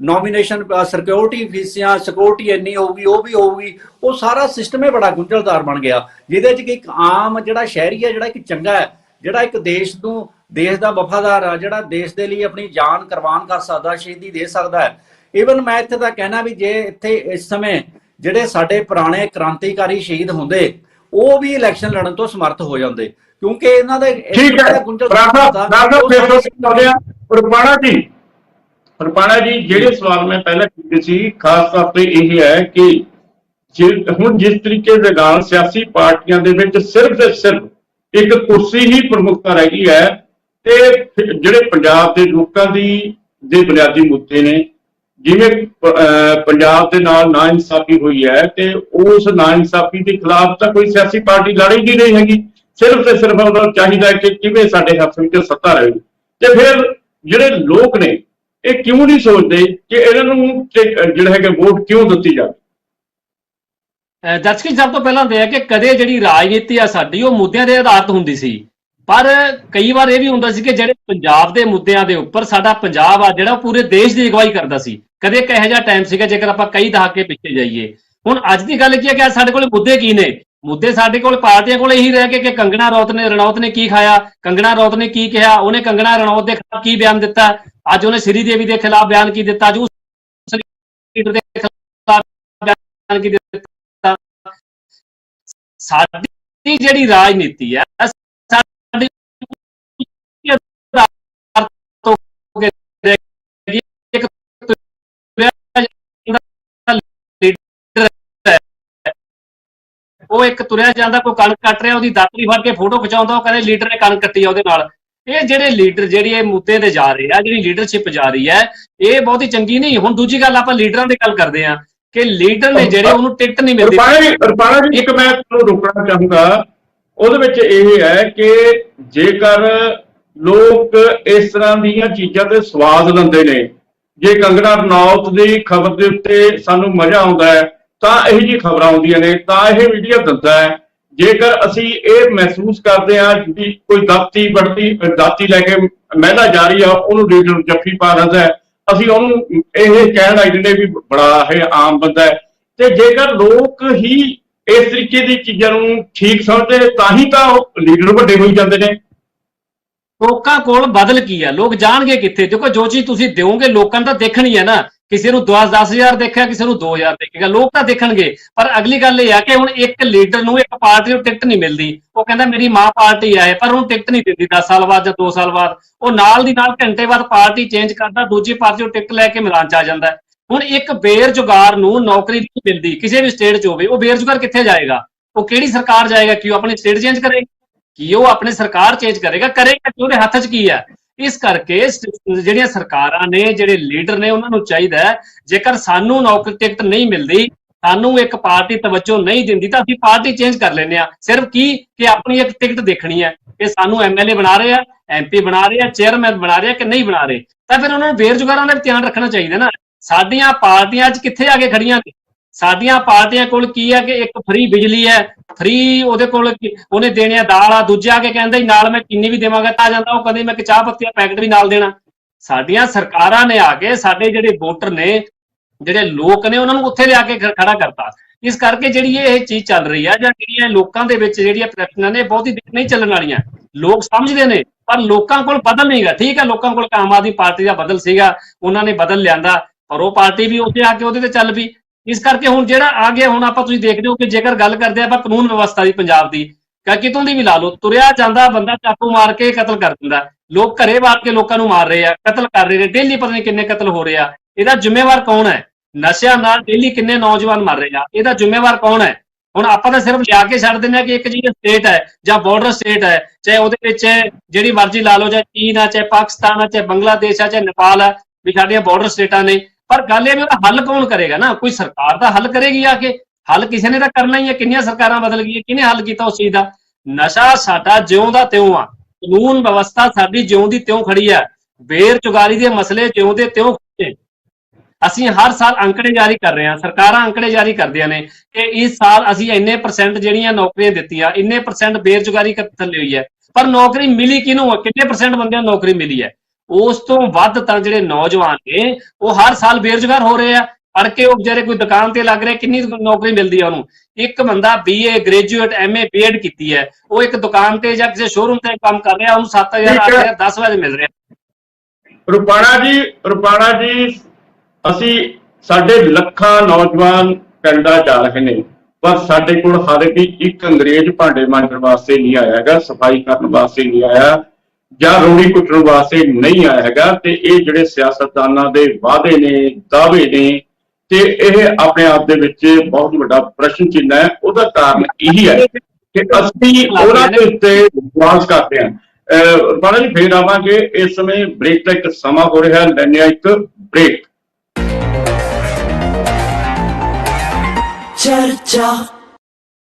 ਨੋਮੀਨੇਸ਼ਨ ਸਿਕਿਉਰਿਟੀ ਫੀਸਾਂ ਸਿਕਿਉਰਿਟੀ ਇੰਨੀ ਹੋਊਗੀ, ਉਹ ਵੀ ਹੋਊਗੀ, ਉਹ ਸਾਰਾ ਸਿਸਟਮ ਹੀ ਬੜਾ ਗੁੰਝਲਦਾਰ ਬਣ ਗਿਆ। ਜਿਹਦੇ ਚ ਕਿ ਇੱਕ ਆਮ ਜਿਹੜਾ ਸ਼ਹਿਰੀ ਹੈ, ਜਿਹੜਾ ਇੱਕ ਚੰਗਾ ਹੈ, ਜਿਹੜਾ ਇੱਕ ਦੇਸ਼ ਨੂੰ, ਦੇਸ਼ ਦਾ ਵਫਾਦਾਰ ਆ, ਜਿਹੜਾ ਦੇਸ਼ ਦੇ ਲਈ ਆਪਣੀ ਜਾਨ ਕੁਰਬਾਨ ਕਰ ਸਕਦਾ, ਸ਼ਹੀਦੀ ਦੇ ਸਕਦਾ ਹੈ। ਇਵਨ ਮੈਂ ਇੱਥੇ ਤਾਂ ਕਹਿਣਾ ਵੀ ਜੇ ਇੱਥੇ ਇਸ ਸਮੇਂ ਜਿਹੜੇ ਸਾਡੇ ਪੁਰਾਣੇ ਕ੍ਰਾਂਤੀਕਾਰੀ ਸ਼ਹੀਦ ਹੁੰਦੇ ਉਹ ਵੀ ਇਲੈਕਸ਼ਨ ਲੜਨ ਤੋਂ ਸਮਰਥ ਹੋ ਜਾਂਦੇ ਕਿਉਂਕਿ ਇਹਨਾਂ ਦੇ ਠੀਕ ਹੈ। ਰਾਣਾ ਰਾਣਾ ਫਿਰ ਤੋਂ ਚੱਲਦੇ ਆ। ਰੁਪਾਣਾ ਜੀ ਰੁਪਾਣਾ ਜੀ ਜਿਹੜੇ ਸਵਾਲ ਮੈਂ ਪਹਿਲਾਂ ਕੀਤੇ ਸੀ ਖਾਸ ਤੌਰ ਤੇ ਇਹ ਹੈ ਕਿ ਜੇ- ਹੁਣ ਜਿਸ ਤਰੀਕੇ ਦੇ ਨਾਲ ਸਿਆਸੀ ਪਾਰਟੀਆਂ ਦੇ ਵਿੱਚ ਸਿਰਫ ਤੇ ਸਿਰਫ ਇੱਕ ਕੁਰਸੀ ਹੀ ਪ੍ਰਮੁੱਖਤਾ ਰਹਿ ਗਈ ਹੈ ਤੇ ਜਿਹੜੇ ਪੰਜਾਬ ਦੇ ਲੋਕਾਂ ਦੀ ਦੇ ਬੁਨਿਆਦੀ ਮੁੱਦੇ ਨੇ ਜਿਵੇਂ ਪੰਜਾਬ ਦੇ ਨਾਲ ਨਾ ਇਨਸਾਫ਼ੀ ਹੋਈ ਹੈ ਤੇ ਉਸ ਨਾ ਇਨਸਾਫ਼ੀ ਦੇ ਖਿਲਾਫ ਤਾਂ ਕੋਈ ਸਿਆਸੀ ਪਾਰਟੀ ਲੜ ਹੀ ਨਹੀਂ ਹੈਗੀ। ਸਿਰਫ ਤੇ ਸਿਰਫ ਉਹਨਾਂ ਨੂੰ ਚਾਹੀਦਾ ਕਿ ਕਿਵੇਂ ਸਾਡੇ ਹੱਥ ਵਿੱਚ ਸੱਤਾ ਰਹੇ। ਤੇ ਫਿਰ ਜਿਹੜੇ ਲੋਕ ਨੇ, ਇਹ ਕਿਉਂ ਨਹੀਂ ਸੋਚਦੇ ਕਿ ਇਹਨਾਂ ਨੂੰ ਜਿਹੜਾ ਹੈਗਾ ਵੋਟ ਕਿਉਂ ਦਿੱਤੀ ਜਾਵੇ? ਦਰਸ਼ਕੀ ਸਭ ਤੋਂ ਪਹਿਲਾਂ ਤੇ ਹੈ ਕਿ ਕਦੇ ਜਿਹੜੀ ਰਾਜਨੀਤੀ ਆ ਸਾਡੀ, ਉਹ ਮੁੱਦਿਆਂ ਦੇ ਆਧਾਰਿਤ ਹੁੰਦੀ ਸੀ। ਪਰ ਕਈ ਵਾਰ ਇਹ ਵੀ ਹੁੰਦਾ ਸੀ ਕਿ ਜਿਹੜੇ ਪੰਜਾਬ ਦੇ ਮੁੱਦਿਆਂ ਦੇ ਉੱਪਰ ਸਾਡਾ ਪੰਜਾਬ ਆ, ਜਿਹੜਾ ਉਹ ਪੂਰੇ ਦੇਸ਼ ਦੀ ਅਗਵਾਈ ਕਰਦਾ ਸੀ, ਕਦੇ ਇੱਕ ਇਹੋ ਜਿਹਾ ਟਾਈਮ ਸੀਗਾ ਜੇਕਰ ਆਪਾਂ ਕਈ ਦਹਾਕੇ ਪਿੱਛੇ ਜਾਈਏ। ਹੁਣ ਅੱਜ ਦੀ ਗੱਲ ਕੀ ਹੈ ਕਿ ਅੱਜ ਸਾਡੇ ਕੋਲ ਮੁੱਦੇ ਕੀ ਨੇ? ਮੁੱਦੇ ਸਾਡੇ ਕੋਲ ਪਾਰਟੀਆਂ ਕੋਲ ਇਹੀ ਰਹਿ ਗਏ ਕਿ ਕੰਗਣਾ ਰੌਤ ਨੇ, ਰਣੌਤ ਨੇ ਕੀ ਖਾਇਆ, ਕੰਗਣਾ ਰੌਤ ਨੇ ਕੀ ਕਿਹਾ, ਉਹਨੇ ਕੰਗਣਾ ਰਣੌਤ ਦੇ ਖਿਲਾਫ ਕੀ ਬਿਆਨ ਦਿੱਤਾ, ਅੱਜ ਉਹਨੇ ਸ੍ਰੀ ਦੇਵੀ ਦੇ ਖਿਲਾਫ ਬਿਆਨ ਕੀ ਦਿੱਤਾ, ਅੱਜ ਉਸ ਲੀਡਰ ਦੇ ਖਿਲਾਫ ਬਿਆਨ ਕੀ ਦਿੱਤਾ। ਸਾਡੀ ਜਿਹੜੀ ਰਾਜਨੀਤੀ ਹੈ ਸਾਡੀ ਆਧਾਰ ਤੋਂ ਅੱਗੇ ਰਹੇਗੀ। ਇੱਕ ਤੁਰਿਆ ਜਾਂਦਾ ਲੀਡਰ ਹੈ। ਉਹ ਇੱਕ ਤੁਰਿਆ ਜਾਂਦਾ, ਕੋਈ ਕਣਕ ਕੱਟ ਰਿਹਾ, ਉਹਦੀ ਦਾਤਰੀ ਫੜ ਕੇ ਫੋਟੋ ਖਿਚਾਉਂਦਾ, ਉਹ ਕਹਿੰਦੇ ਲੀਡਰ ਨੇ ਕਣਕ ਕੱਟੀ ਆ ਉਹਦੇ ਨਾਲ। ਇਹ ਜਿਹੜੇ ਲੀਡਰ, ਜਿਹੜੀ ਇਹ ਮੁੱਦੇ ਤੇ ਜਾ ਰਹੇ ਆ, ਜਿਹੜੀ ਲੀਡਰਸ਼ਿਪ ਜਾ ਰਹੀ ਹੈ, ਇਹ ਬਹੁਤੀ ਚੰਗੀ ਨਹੀਂ। ਹੁਣ ਦੂਜੀ ਗੱਲ ਆਪਾਂ ਲੀਡਰਾਂ ਦੀ ਗੱਲ ਕਰਦੇ ਆ ਕਿ ਲੀਡਰ ਨੇ ਜਿਹੜੇ ਉਹਨੂੰ ਟਿਕਟ ਨਹੀਂ ਮਿਲਦੀ। ਰੁਪਾਣਾ ਜੀ, ਇੱਕ ਮੈਂ ਤੁਹਾਨੂੰ ਰੋਕਣਾ ਚਾਹੂੰਗਾ, ਉਹਦੇ ਵਿੱਚ ਇਹ ਹੈ ਕਿ ਜੇਕਰ ਲੋਕ ਇਸ ਤਰ੍ਹਾਂ ਦੀਆਂ ਚੀਜ਼ਾਂ ਤੇ ਸਵਾਦ ਲੈਂਦੇ ਨੇ, ਜੇ ਕੰਗਣਾ ਰਣੌਤ ਦੀ ਖਬਰ ਦੇ ਉੱਤੇ ਸਾਨੂੰ ਮਜ਼ਾ ਆਉਂਦਾ ਹੈ ਤਾਂ ਇਹੋ ਜਿਹੀ ਖਬਰਾਂ ਆਉਂਦੀਆਂ ਨੇ, ਤਾਂ ਇਹ ਮੀਡੀਆ ਦੱਸਦਾ ਹੈ, ਜੇਕਰ ਅਸੀਂ ਇਹ ਮਹਿਸੂਸ ਕਰਦੇ ਹਾਂ ਕਿ ਕੋਈ ਦਾਤੀ ਬੜਤੀ ਦਾਤੀ ਲੈ ਕੇ ਮਹਿਲਾ ਜਾ ਰਹੀ ਆ, ਉਹਨੂੰ ਲੀਡਰ ਜੱਫੀ ਪਾ ਦਿੰਦਾ ਹੈ, ਅਸੀਂ ਉਹਨੂੰ ਇਹ ਕਹਿਣ ਲੱਗ ਜਾਂਦੇ ਵੀ ਬੜਾ ਇਹ ਆਮ ਬੰਦਾ ਹੈ। ਤੇ ਜੇਕਰ ਲੋਕ ਹੀ ਇਸ ਤਰੀਕੇ ਦੀ ਚੀਜ਼ਾਂ ਨੂੰ ਠੀਕ ਸਮਝਦੇ ਤਾਂ ਹੀ ਤਾਂ ਉਹ ਲੀਡਰ ਵੱਡੇ ਹੋਈ ਜਾਂਦੇ ਨੇ। ਲੋਕਾਂ ਕੋਲ ਬਦਲ ਕੀ ਹੈ ਲੋਕ ਜਾਣਗੇ ਕਿੱਥੇ? ਦੇਖੋ, ਜੋ ਚੀਜ਼ ਤੁਸੀਂ ਦਿਓਗੇ, ਲੋਕਾਂ ਨੂੰ ਤਾਂ ਦੇਖਣੀ ਹੈ ਨਾ। ਕਿਸੇ ਨੂੰ 10 10000 ਦੇਖਿਆ, ਕਿਸੇ ਨੂੰ 2000 ਦੇਖੇਗਾ। ਲੋਕ ਤਾਂ ਦੇਖਣਗੇ। ਪਰ ਅਗਲੀ ਗੱਲ ਇਹ ਆ ਕਿ ਹੁਣ ਇੱਕ ਲੀਡਰ ਨੂੰ ਇੱਕ ਪਾਰਟੀ ਨੂੰ ਟਿਕਟ ਨਹੀਂ ਮਿਲਦੀ। ਉਹ ਕਹਿੰਦਾ, ਮੇਰੀ ਮਾਂ ਪਾਰਟੀ ਆਏ, ਪਰ ਉਹਨੂੰ ਟਿਕਟ ਨਹੀਂ ਦਿੰਦੀ 10 ਸਾਲ ਬਾਅਦ ਜਾਂ 2 ਸਾਲ ਬਾਅਦ। ਉਹ ਨਾਲ ਦੀ ਨਾਲ ਘੰਟੇ ਬਾਅਦ ਪਾਰਟੀ ਚੇਂਜ ਕਰਦਾ, ਦੂਜੀ ਪਾਰਟੀ ਨੂੰ ਟਿਕਟ ਲੈ ਕੇ ਮੈਦਾਨ ਚ ਆ ਜਾਂਦਾ। ਹੁਣ ਇੱਕ ਬੇਰੁਜ਼ਗਾਰ ਨੂੰ ਨੌਕਰੀ ਨਹੀਂ ਮਿਲਦੀ, ਕਿਸੇ ਵੀ ਸਟੇਟ 'ਚ ਹੋਵੇ, ਉਹ ਬੇਰੁਜ਼ਗਾਰ ਕਿੱਥੇ ਜਾਏਗਾ? ਉਹ ਕਿਹੜੀ ਸਰਕਾਰ ਜਾਏਗਾ ਕਿ ਉਹ ਆਪਣੀ ਸਟੇਟ ਚੇਂਜ ਕਰੇਗੀ? ਕੀ ਉਹ ਆਪਣੀ ਸਰਕਾਰ ਚੇਂਜ ਕਰੇਗਾ ਕਰੇਗਾ ਕਿ ਉਹਦੇ ਹੱਥ 'ਚ ਕੀ ਹੈ? ਇਸ ਕਰਕੇ ਜਿਹੜੀਆਂ ਸਰਕਾਰਾਂ ਨੇ, ਜਿਹੜੇ ਲੀਡਰ ਨੇ, ਉਹਨਾਂ ਨੂੰ ਚਾਹੀਦਾ ਹੈ, ਜੇਕਰ ਸਾਨੂੰ ਨੌਕਰੀ ਟਿਕਟ ਨਹੀਂ ਮਿਲਦੀ, ਸਾਨੂੰ ਇੱਕ ਪਾਰਟੀ ਤਵੱਜੋ ਨਹੀਂ ਦਿੰਦੀ, ਤਾਂ ਅਸੀਂ ਪਾਰਟੀ ਚੇਂਜ ਕਰ ਲੈਂਦੇ ਆ ਸਿਰਫ ਕੀ? ਕਿ ਆਪਣੀ ਇੱਕ ਟਿਕਟ ਦੇਖਣੀ ਹੈ। ਇਹ ਸਾਨੂੰ ਐਮਐਲਏ ਬਣਾ ਰਹੇ ਆ ਐਮਪੀ ਬਣਾ ਰਹੇ ਆ ਚੇਅਰਮੈਨ ਬਣਾ ਰਹੇ ਆ ਕਿ ਨਹੀਂ ਬਣਾ ਰਹੇ? ਤਾਂ ਫਿਰ ਉਹਨਾਂ ਨੂੰ ਬੇਰੁਜ਼ਗਾਰਾਂ ਦਾ ਵੀ ਧਿਆਨ ਰੱਖਣਾ ਚਾਹੀਦਾ ਨਾ। ਸਾਡੀਆਂ ਪਾਰਟੀਆਂ ਅੱਜ ਕਿੱਥੇ ਆ ਕੇ ਖੜੀਆਂ ਨੇ? ਸਾਡੀਆਂ ਪਾਰਟੀਆਂ ਕੋਲ ਕੀ ਹੈ ਕਿ ਇੱਕ ਫ੍ਰੀ ਬਿਜਲੀ ਹੈ ਫ੍ਰੀ ਉਹਦੇ ਕੋਲ ਉਹਨੇ ਦੇਣੀ ਆ ਦਾਲ ਆ, ਦੂਜੇ ਆ ਕੇ ਕਹਿੰਦਾ ਨਾਲ ਮੈਂ ਚੀਨੀ ਵੀ ਦੇਵਾਂਗਾ, ਤਾਂ ਜਾਂਦਾ ਉਹ ਕਦੇ ਮੈਂ ਕਿ ਚਾਹ ਪੱਤੀ ਦਾ ਪੈਕਟ ਵੀ ਨਾਲ ਦੇਣਾ। ਸਾਡੀਆਂ ਸਰਕਾਰਾਂ ਨੇ ਆ ਕੇ ਸਾਡੇ ਜਿਹੜੇ ਵੋਟਰ ਨੇ, ਜਿਹੜੇ ਲੋਕ ਨੇ, ਉਹਨਾਂ ਨੂੰ ਉੱਥੇ ਲਿਆ ਕੇ ਖੜਾ ਕਰਤਾ। ਇਸ ਕਰਕੇ ਜਿਹੜੀ ਇਹ ਚੀਜ਼ ਚੱਲ ਰਹੀ ਆ, ਜਾਂ ਜਿਹੜੀਆਂ ਲੋਕਾਂ ਦੇ ਵਿੱਚ ਜਿਹੜੀਆਂ ਪ੍ਰੈਫਰੈਂਸਾਂ ਨੇ, ਬਹੁਤੀ ਦੇਰ ਨਹੀਂ ਚੱਲਣ ਵਾਲੀਆਂ। ਲੋਕ ਸਮਝਦੇ ਨੇ, ਪਰ ਲੋਕਾਂ ਕੋਲ ਬਦਲ ਨਹੀਂਗਾ ਠੀਕ ਹੈ ਲੋਕਾਂ ਕੋਲ ਆਮ ਆਦਮੀ ਪਾਰਟੀ ਦਾ ਬਦਲ ਸੀਗਾ, ਉਹਨਾਂ ਨੇ ਬਦਲ ਲਿਆਂਦਾ, ਪਰ ਉਹ ਪਾਰਟੀ ਵੀ ਉੱਥੇ ਆ ਕੇ ਉਹਦੇ ਤੇ ਚੱਲ ਪਈ। ਇਸ ਕਰਕੇ ਹੁਣ ਜਿਹੜਾ ਆ ਗਿਆ, ਹੁਣ ਆਪਾਂ ਤੁਸੀਂ ਦੇਖਦੇ ਹੋ ਕਿ ਜੇਕਰ ਗੱਲ ਕਰਦੇ ਆਪਾਂ ਕਾਨੂੰਨ ਵਿਵਸਥਾ ਦੀ ਪੰਜਾਬ ਦੀ ਕਿ ਕਿਤੋਂ ਦੀ ਵੀ ਲਾ ਲਓ, ਤੁਰਿਆ ਜਾਂਦਾ ਬੰਦਾ ਚਾਕੂ ਮਾਰ ਕੇ ਕਤਲ ਕਰ ਦਿੰਦਾ। ਲੋਕ ਘਰੇ ਬਾੜ ਕੇ ਲੋਕਾਂ ਨੂੰ ਮਾਰ ਰਹੇ ਆ, ਕਤਲ ਕਰ ਰਹੇ ਨੇ, ਡੇਲੀ ਪਤਾ ਨਹੀਂ ਕਿੰਨੇ ਕਤਲ ਹੋ ਰਹੇ ਆ। ਇਹਦਾ ਜ਼ਿੰਮੇਵਾਰ ਕੌਣ ਹੈ? ਨਸ਼ਿਆਂ ਨਾਲ ਡੇਲੀ ਕਿੰਨੇ ਨੌਜਵਾਨ ਮਰ ਰਹੇ ਆ, ਇਹਦਾ ਜ਼ਿੰਮੇਵਾਰ ਕੌਣ ਹੈ? ਹੁਣ ਆਪਾਂ ਤਾਂ ਸਿਰਫ ਲਿਆ ਕੇ ਛੱਡ ਦਿੰਦੇ ਆ ਕਿ ਇੱਕ ਜਿਹੜੀ ਸਟੇਟ ਹੈ, ਜਾਂ ਬਾਰਡਰ ਸਟੇਟ ਹੈ, ਚਾਹੇ ਉਹਦੇ ਵਿੱਚ ਜਿਹੜੀ ਮਰਜ਼ੀ ਲਾ ਲਓ, ਚਾਹੇ ਚੀਨ ਆ, ਚਾਹੇ ਪਾਕਿਸਤਾਨ ਆ, ਚਾਹੇ ਬੰਗਲਾਦੇਸ਼ ਆ, ਚਾਹੇ ਨੇਪਾਲ ਆ, ਵੀ ਸਾਡੀਆਂ ਬਾਰਡਰ ਸਟੇਟਾਂ ਨੇ। ਪਰ ਗੱਲ ਇਹ ਵੀ ਉਹਦਾ ਹੱਲ ਕੌਣ ਕਰੇਗਾ ਨਾ? ਕੋਈ ਸਰਕਾਰ ਦਾ ਹੱਲ ਕਰੇਗੀ ਆ ਕੇ? ਹੱਲ ਕਿਸੇ ਨੇ ਤਾਂ ਕਰਨਾ ਹੀ ਹੈ, ਕਿੰਨੀਆਂ ਸਰਕਾਰਾਂ ਬਦਲ ਗਈਆਂ, ਕਿਹਨੇ ਹੱਲ ਕੀਤਾ ਉਸ ਚੀਜ਼ ਦਾ? ਨਸ਼ਾ ਸਾਡਾ ਜਿਉਂ ਦਾ ਤਿਉਂ ਆ। ਕਾਨੂੰਨ ਵਿਵਸਥਾ ਸਾਡੀ ਜਿਉਂ ਦੀ ਤਿਉਂ ਖੜੀ ਆ ਬੇਰੁਜ਼ਗਾਰੀ ਦੇ ਮਸਲੇ ਜਿਉਂ ਦੇ ਤਿਉਂ ਖੜੇ ਅਸੀਂ ਹਰ ਸਾਲ ਅੰਕੜੇ ਜਾਰੀ ਕਰ ਰਹੇ ਹਾਂ। ਸਰਕਾਰਾਂ ਅੰਕੜੇ ਜਾਰੀ ਕਰਦੀਆਂ ਨੇ ਕਿ ਇਸ ਸਾਲ ਅਸੀਂ ਇੰਨੇ ਪਰਸੈਂਟ ਜਿਹੜੀਆਂ ਨੌਕਰੀਆਂ ਦਿੱਤੀਆਂ, ਇੰਨੇ ਪਰਸੈਂਟ ਬੇਰੁਜ਼ਗਾਰੀ ਥੱਲੇ ਹੋਈ ਹੈ। ਪਰ ਨੌਕਰੀ ਮਿਲੀ ਕਿਹਨੂੰ ਕਿੰਨੇ ਪਰਸੈਂਟ ਬੰਦਿਆਂ ਨੂੰ ਨੌਕਰੀ ਮਿਲੀ ਹੈ? ਉਸ ਤੋਂ ਵੱਧ ਤਾਂ ਜਿਹੜੇ ਨੌਜਵਾਨ ਨੇ ਉਹ ਹਰ ਸਾਲ ਬੇਰੁਜ਼ਗਾਰ ਹੋ ਰਹੇ ਆ। ਪੜ੍ਹ ਕੇ ਉਹ ਵਿਚਾਰੇ ਕੋਈ ਦੁਕਾਨ ਤੇ ਲੱਗ ਰਿਹਾ ਕਿੰਨੀ ਨੌਕਰੀ ਮਿਲਦੀ ਆ ਉਹਨੂੰ। ਇੱਕ ਬੰਦਾ ਬੀਏ ਗ੍ਰੈਜੂਏਟ ਐਮਏ ਬੀਐਡ ਕੀਤੀ ਹੈ। ਉਹ ਇੱਕ ਦੁਕਾਨ ਤੇ ਜਾਂ ਕਿਸੇ ਸ਼ੋਰੂਮ ਤੇ ਕੰਮ ਕਰ ਰਿਹਾ ਉਹਨੂੰ 7000 ਠੀਕ ਹੈ। 8000 10 ਵਜੇ ਮਿਲ ਰਿਹਾ। ਰੁਪਾਣਾ ਜੀ ਰੁਪਾਣਾ ਜੀ ਅਸੀਂ ਸਾਡੇ ਲੱਖਾਂ ਨੌਜਵਾਨ ਕੈਨੇਡਾ ਜਾ ਰਹੇ ਨੇ। ਪਰ ਸਾਡੇ ਕੋਲ ਹਾਲੇ ਵੀ ਇੱਕ ਅੰਗਰੇਜ਼ ਭਾਂਡੇ ਮਾਂਜਣ ਵਾਸਤੇ ਨਹੀਂ ਆਇਆ ਹੈਗਾ ਸਫ਼ਾਈ ਕਰਨ ਵਾਸਤੇ ਨਹੀਂ ਆਇਆ। ਜਾਂ ਰੋੜੀ ਕੁੱਟਣ ਵਾਸਤੇ ਨਹੀਂ ਆਇਆ ਹੈਗਾ, ਤੇ ਇਹ ਜਿਹੜੇ ਸਿਆਸਤਦਾਨਾਂ ਦੇ ਵਾਅਦੇ ਨੇ, ਦਾਅਵੇ ਨੇ, ਤੇ ਇਹ ਆਪਣੇ ਆਪ ਦੇ ਵਿੱਚ ਬਹੁਤ ਵੱਡਾ ਪ੍ਰਸ਼ਨ ਚਿੰਨ੍ਹ ਹੈ। ਉਹਦਾ ਕਾਰਨ ਇਹੀ ਹੈ ਕਿ ਅਸੀਂ ਉਹਨਾਂ ਦੇ ਉੱਤੇ ਵਿਸ਼ਵਾਸ ਕਰਦੇ ਹਾਂ। ਬਾਲਾ ਜੀ, ਫੇਰ ਆਵਾਂਗੇ। ਇਸ ਸਮੇਂ ਬ੍ਰੇਕ ਦਾ ਇੱਕ ਸਮਾਂ ਹੋ ਰਿਹਾ ਹੈ। ਲੈਣੇ ਇੱਕ ਬ੍ਰੇਕ ਚਰਚਾ